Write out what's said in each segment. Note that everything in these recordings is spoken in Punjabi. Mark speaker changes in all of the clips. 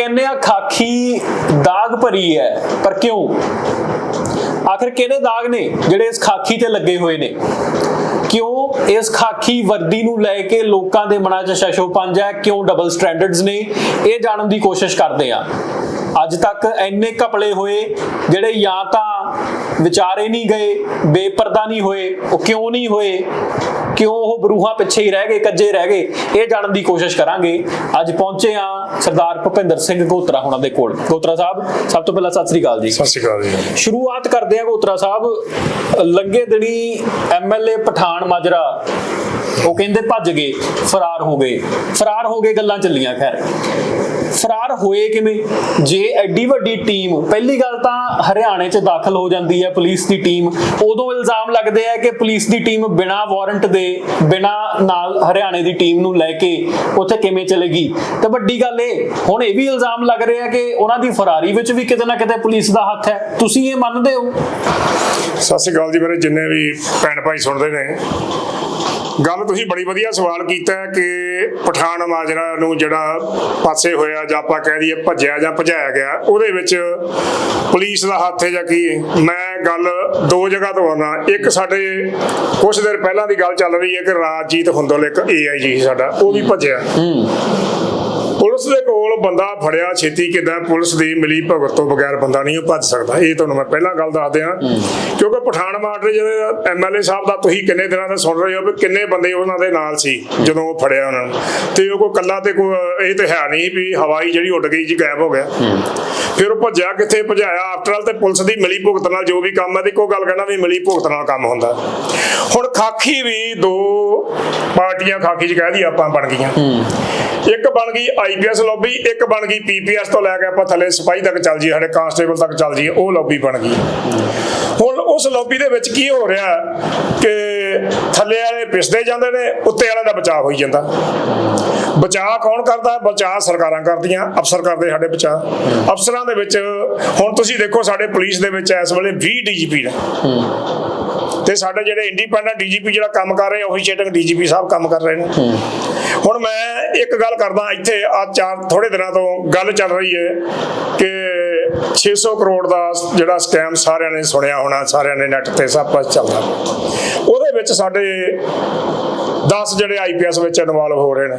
Speaker 1: ਕਹਿੰਦੇ ਆ ਖਾਕੀ ਦਾਗ ਭਰੀ ਹੈ, ਪਰ ਕਿਉਂ? ਆਖਰ ਕਿਹੜੇ ਦਾਗ ਨੇ ਜਿਹੜੇ ਇਸ ਖਾਕੀ ਤੇ ਲੱਗੇ ਹੋਏ ਨੇ? ਕਿਉਂ ਇਸ ਖਾਕੀ ਵਰਦੀ ਨੂੰ ਲੈ ਕੇ ਲੋਕਾਂ ਦੇ ਮਨਾਂ 'ਚ ਸ਼ਸ਼ੋਪੰਜ ਹੈ? ਕਿਉਂ ਡਬਲ ਸਟੈਂਡਰਡਸ ਨੇ? ਇਹ ਜਾਣਨ ਦੀ ਕੋਸ਼ਿਸ਼ ਕਰਦੇ ਆ। ਅੱਜ ਤੱਕ ਐਨੇ ਘਪਲੇ ਹੋਏ ਜਿਹੜੇ ਜਾਂ ਤਾਂ ਵਿਚਾਰੇ ਨਹੀਂ ਗਏ ਬੇਪਰਦਾ ਨਹੀਂ ਹੋਏ ਉਹ ਕਿਉਂ ਨਹੀਂ ਹੋਏ? ਕਿਉਂ ਉਹ ਬਰੂਹਾਂ ਪਿੱਛੇ ਹੀ ਰਹਿ ਗਏ ਕੱਜੇ ਰਹਿ ਗਏ? ਇਹ ਜਾਣਨ ਦੀ ਕੋਸ਼ਿਸ਼ ਕਰਾਂਗੇ। ਅੱਜ ਪਹੁੰਚੇ ਆ ਸਰਦਾਰ ਭੁਪਿੰਦਰ ਸਿੰਘ ਗੋਤਰਾ ਹੁਣਾਂ ਦੇ ਕੋਲ। ਗੋਤਰਾ ਸਾਹਿਬ ਸਭ ਤੋਂ ਪਹਿਲਾਂ ਸਤਿ ਸ੍ਰੀ ਅਕਾਲ ਜੀ।
Speaker 2: ਸਤਿ ਸ਼੍ਰੀ ਅਕਾਲ ਜੀ।
Speaker 1: ਸ਼ੁਰੂਆਤ ਕਰਦੇ ਆ ਗੋਤਰਾ ਸਾਹਿਬ। ਲੰਗੇ ਦਿਨੀ ਐਮਐਲਏ ਪਠਾਨ ਮਾਜਰਾ ਉਹ ਕਹਿੰਦੇ ਭੱਜ ਗਏ ਫਰਾਰ ਹੋ ਗਏ। ਫਰਾਰ ਹੋ ਗਏ ਗੱਲਾਂ ਚੱਲੀਆਂ ਖੈਰ। ਫਰਾਰ ਹੋਏ ਕਿਵੇਂ? ਜੇ ਐਡੀ ਵੱਡੀ ਟੀਮ, ਪਹਿਲੀ ਗੱਲ ਤਾਂ ਹਰਿਆਣੇ 'ਚ ਦਾਖਲ ਹੋ ਜਾਂਦੀ ਹੈ ਪੁਲਿਸ ਦੀ ਟੀਮ। ਉਦੋਂ ਇਲਜ਼ਾਮ ਲੱਗਦੇ ਆ ਕਿ ਪੁਲਿਸ ਦੀ ਟੀਮ ਬਿਨਾਂ ਵਾਰੰਟ ਦੇ, ਬਿਨਾਂ ਨਾਲ ਹਰਿਆਣੇ ਦੀ ਟੀਮ ਨੂੰ ਲੈ ਕੇ ਉੱਥੇ ਕਿਵੇਂ ਚਲੇਗੀ? ਤੇ ਵੱਡੀ ਗੱਲ ਇਹ, ਹੁਣ ਇਹ ਵੀ ਇਲਜ਼ਾਮ ਲੱਗ ਰਿਹਾ ਕਿ ਉਹਨਾਂ ਦੀ ਫਰਾਰੀ ਵਿੱਚ ਵੀ ਕਿਤੇ ਨਾ ਕਿਤੇ ਪੁਲਿਸ ਦਾ ਹੱਥ ਹੈ। ਤੁਸੀਂ ਇਹ ਮੰਨਦੇ ਹੋ?
Speaker 2: ਸਤਿ ਸ਼੍ਰੀ ਅਕਾਲ ਜੀ ਮੇਰੇ ਜਿੰਨੇ ਵੀ ਭੈਣ ਭਾਈ ਸੁਣਦੇ ਨੇ ਗੱਲ ਤੁਸੀਂ ਬੜੀ ਵਧੀਆ ਸਵਾਲ ਕੀਤਾ ਹੈ ਕਿ ਪਠਾਨ ਮਾਜਰਾ ਨੂੰ ਜਿਹੜਾ ਪਾਸੇ ਹੋਇਆ ਜਾਂ ਆਪਾਂ ਕਹਿ ਦਈਏ ਭੱਜਿਆ ਜਾਂ ਭਜਾਇਆ ਗਿਆ, ਉਹਦੇ ਵਿੱਚ ਪੁਲਿਸ ਦਾ ਹੱਥ ਹੈ ਜਾਂ ਕੀ? ਮੈਂ ਗੱਲ ਦੋ ਜਗ੍ਹਾ ਤੋਂ ਆਉਣਾ ਇੱਕ ਸਾਡੇ ਕੁਝ ਦਿਨ ਪਹਿਲਾਂ ਦੀ ਗੱਲ ਚੱਲ ਰਹੀ ਹੈ ਕਿ ਰਾਜਜੀਤ ਹੁੰਦਲ ਇੱਕ ਏਆਈਜੀ ਸੀ ਸਾਡਾ, ਉਹ ਵੀ ਭੱਜਿਆ। ਪੁਲਿਸ ਦੇ ਕੋਲ ਬੰਦਾ ਫੜਿਆ ਛੇਤੀ ਕਿਦਾਂ ਪੁਲਿਸ ਦੀ ਮਿਲੀ ਭਗਤ ਤੋਂ ਬਗੈਰ ਬੰਦਾ ਨਹੀਂ ਭੱਜ ਸਕਦਾ। ਇਹ ਤੁਹਾਨੂੰ ਮੈਂ ਪਹਿਲਾਂ ਗੱਲ ਦੱਸ ਦਿਆਂ। ਕਿਉਂਕਿ ਪਠਾਨ ਮਾਟਰੇ ਜਿਹੜੇ ਐਮਐਲਏ ਸਾਹਿਬ ਦਾ ਤੁਸੀਂ ਕਿੰਨੇ ਦਿਨਾਂ ਦਾ ਸੁਣ ਰਹੇ ਹੋ ਵੀ ਕਿੰਨੇ ਬੰਦੇ ਉਹਨਾਂ ਦੇ ਨਾਲ ਸੀ ਜਦੋਂ ਉਹ ਫੜਿਆ ਉਹਨਾਂ ਨੂੰ। ਤੇ ਉਹ ਕੋਈ ਕੱਲਾ ਤੇ ਕੋਈ ਇਹ ਤੇ ਹੈ ਨਹੀਂ ਵੀ ਹਵਾਈ ਜਿਹੜੀ ਉੱਡ ਗਈ ਜੀ ਗਾਇਬ ਹੋ ਗਿਆ। ਫਿਰ ਉਹ ਭੱਜਿਆ ਕਿੱਥੇ ਭਜਾਇਆ। ਆਫਟਰ ਆਲ ਤੇ ਪੁਲਿਸ ਦੀ ਮਿਲੀ ਭੁਗਤ ਨਾਲ ਜੋ ਵੀ ਕੰਮ ਹੈ ਤੇ ਇੱਕੋ ਗੱਲ ਕਹਿਣਾ ਵੀ ਮਿਲੀ ਭੁਗਤ ਨਾਲ ਕੰਮ ਹੁੰਦਾ। ਹੁਣ ਖਾਕੀ ਵੀ ਦੋ ਪਾਰਟੀਆਂ ਖਾਕੀ ਚ ਕਹਿ ਦੀ ਆਪਾਂ ਬਣ ਗਈਆਂ। ਇੱਕ ਬਣ ਗਈ ਆਈਪੀਐਸ ਲੌਬੀ ਇੱਕ ਬਣ ਗਈ ਪੀਪੀਐਸ ਤੋਂ ਲੈ ਕੇ ਆਪਾਂ ਥੱਲੇ ਸਿਪਾਹੀ ਤੱਕ ਚੱਲ ਜੀ ਸਾਡੇ ਕਾਂਸਟੇਬਲ ਤੱਕ ਚੱਲ ਜੀ ਉਹ ਲੌਬੀ ਬਣ ਗਈ। ਹੁਣ ਉਸ ਲੌਬੀ ਦੇ ਵਿੱਚ ਕੀ ਹੋ ਰਿਹਾ ਕਿ ਥੱਲੇ ਵਾਲੇ ਪਿਸਦੇ ਜਾਂਦੇ ਨੇ, ਉੱਤੇ ਵਾਲਿਆਂ ਦਾ ਬਚਾਅ ਹੋਈ ਜਾਂਦਾ। ਬਚਾਅ ਕੌਣ ਕਰਦਾ? ਬਚਾਅ ਸਰਕਾਰਾਂ ਕਰਦੀਆਂ, ਅਫਸਰ ਕਰਦੇ ਸਾਡੇ ਬਚਾਅ। ਅਫਸਰਾਂ ਦੇ ਵਿੱਚ, ਹੁਣ ਤੁਸੀਂ ਦੇਖੋ ਸਾਡੇ ਪੁਲਿਸ ਦੇ ਵਿੱਚ ਇਸ ਵੇਲੇ 20 ਡੀਜੀਪੀ ਨੇ। ਤੇ ਸਾਡੇ ਜਿਹੜੇ ਇੰਡੀਪੈਂਡੈਂਟ ਡੀਜੀਪੀ ਜਿਹੜਾ ਕੰਮ ਕਰ ਰਹੇ ਆਫੀਸ਼ੀਏਟਿੰਗ ਡੀਜੀਪੀ ਸਾਹਿਬ ਕੰਮ ਕਰ ਰਹੇ ਨੇ। ਹੁਣ ਮੈਂ ਇੱਕ ਗੱਲ ਕਰਦਾ ਇੱਥੇ ਆ ਚਾਰ ਥੋੜੇ ਦਿਨਾਂ ਤੋਂ ਗੱਲ ਚੱਲ ਰਹੀ ਹੈ ਕਿ 600 ਕਰੋੜ ਦਾ ਜਿਹੜਾ ਸਕੈਮ ਸਾਰਿਆਂ ਨੇ ਸੁਣਿਆ ਹੋਣਾ ਸਾਰਿਆਂ ਨੇ ਨੈਟ ਤੇ ਸਭ ਕੁਝ ਚੱਲਦਾ। ਉਹਦੇ ਵਿੱਚ ਸਾਡੇ 10 ਜਿਹੜੇ ਆਈਪੀਐਸ ਵਿੱਚ ਇਨਵੋਲਵ ਹੋ ਰਹੇ ਨੇ।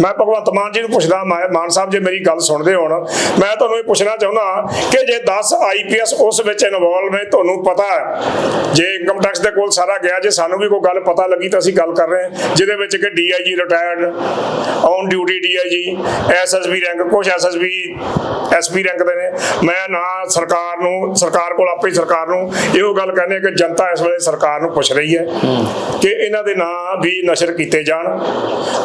Speaker 2: ਮੈਂ ਭਗਵੰਤ ਮਾਨ ਜੀ ਨੂੰ ਪੁੱਛਦਾ, ਮਾ- ਮਾਨ ਸਾਹਿਬ, ਜੇ ਮੇਰੀ ਗੱਲ ਸੁਣਦੇ ਹੋਣ, ਮੈਂ ਤੁਹਾਨੂੰ ਇਹ ਪੁੱਛਣਾ ਚਾਹੁੰਦਾ ਕਿ ਜੇ 10 ਆਈਪੀਐਸ ਉਸ ਵਿੱਚ ਇਨਵੋਲਵ ਨੇ, ਤੁਹਾਨੂੰ ਪਤਾ ਹੈ, ਜੇ ਇਨਕਮ ਟੈਕਸ ਦੇ ਕੋਲ ਸਾਰਾ ਗਿਆ, ਜੇ ਸਾਨੂੰ ਵੀ ਕੋਈ ਗੱਲ ਪਤਾ ਲੱਗੀ ਤਾਂ ਅਸੀਂ ਗੱਲ ਕਰ ਰਹੇ ਹਾਂ, ਜਿਹਦੇ ਵਿੱਚ ਕਿ DIG retired on duty DIG SSB rank ਕੁਝ ਐਸਐਸਬੀ ਐਸਪੀ ਰੈਂਕ ਦੇ ਨੇ। ਮੈਂ ਨਾ ਸਰਕਾਰ ਨੂੰ, ਸਰਕਾਰ ਕੋਲ, ਆਪੇ ਹੀ ਸਰਕਾਰ ਨੂੰ ਇਹੋ ਗੱਲ ਕਹਿੰਦੇ ਕਿ ਜਨਤਾ ਇਸ ਵੇਲੇ ਸਰਕਾਰ ਨੂੰ ਪੁੱਛ ਰਹੀ ਹੈ। ਕਿ ਇਹਨਾਂ ਦੇ ਨਾਂ ਵੀ ਨਸ਼ਰ ਕੀਤੇ ਜਾਣ।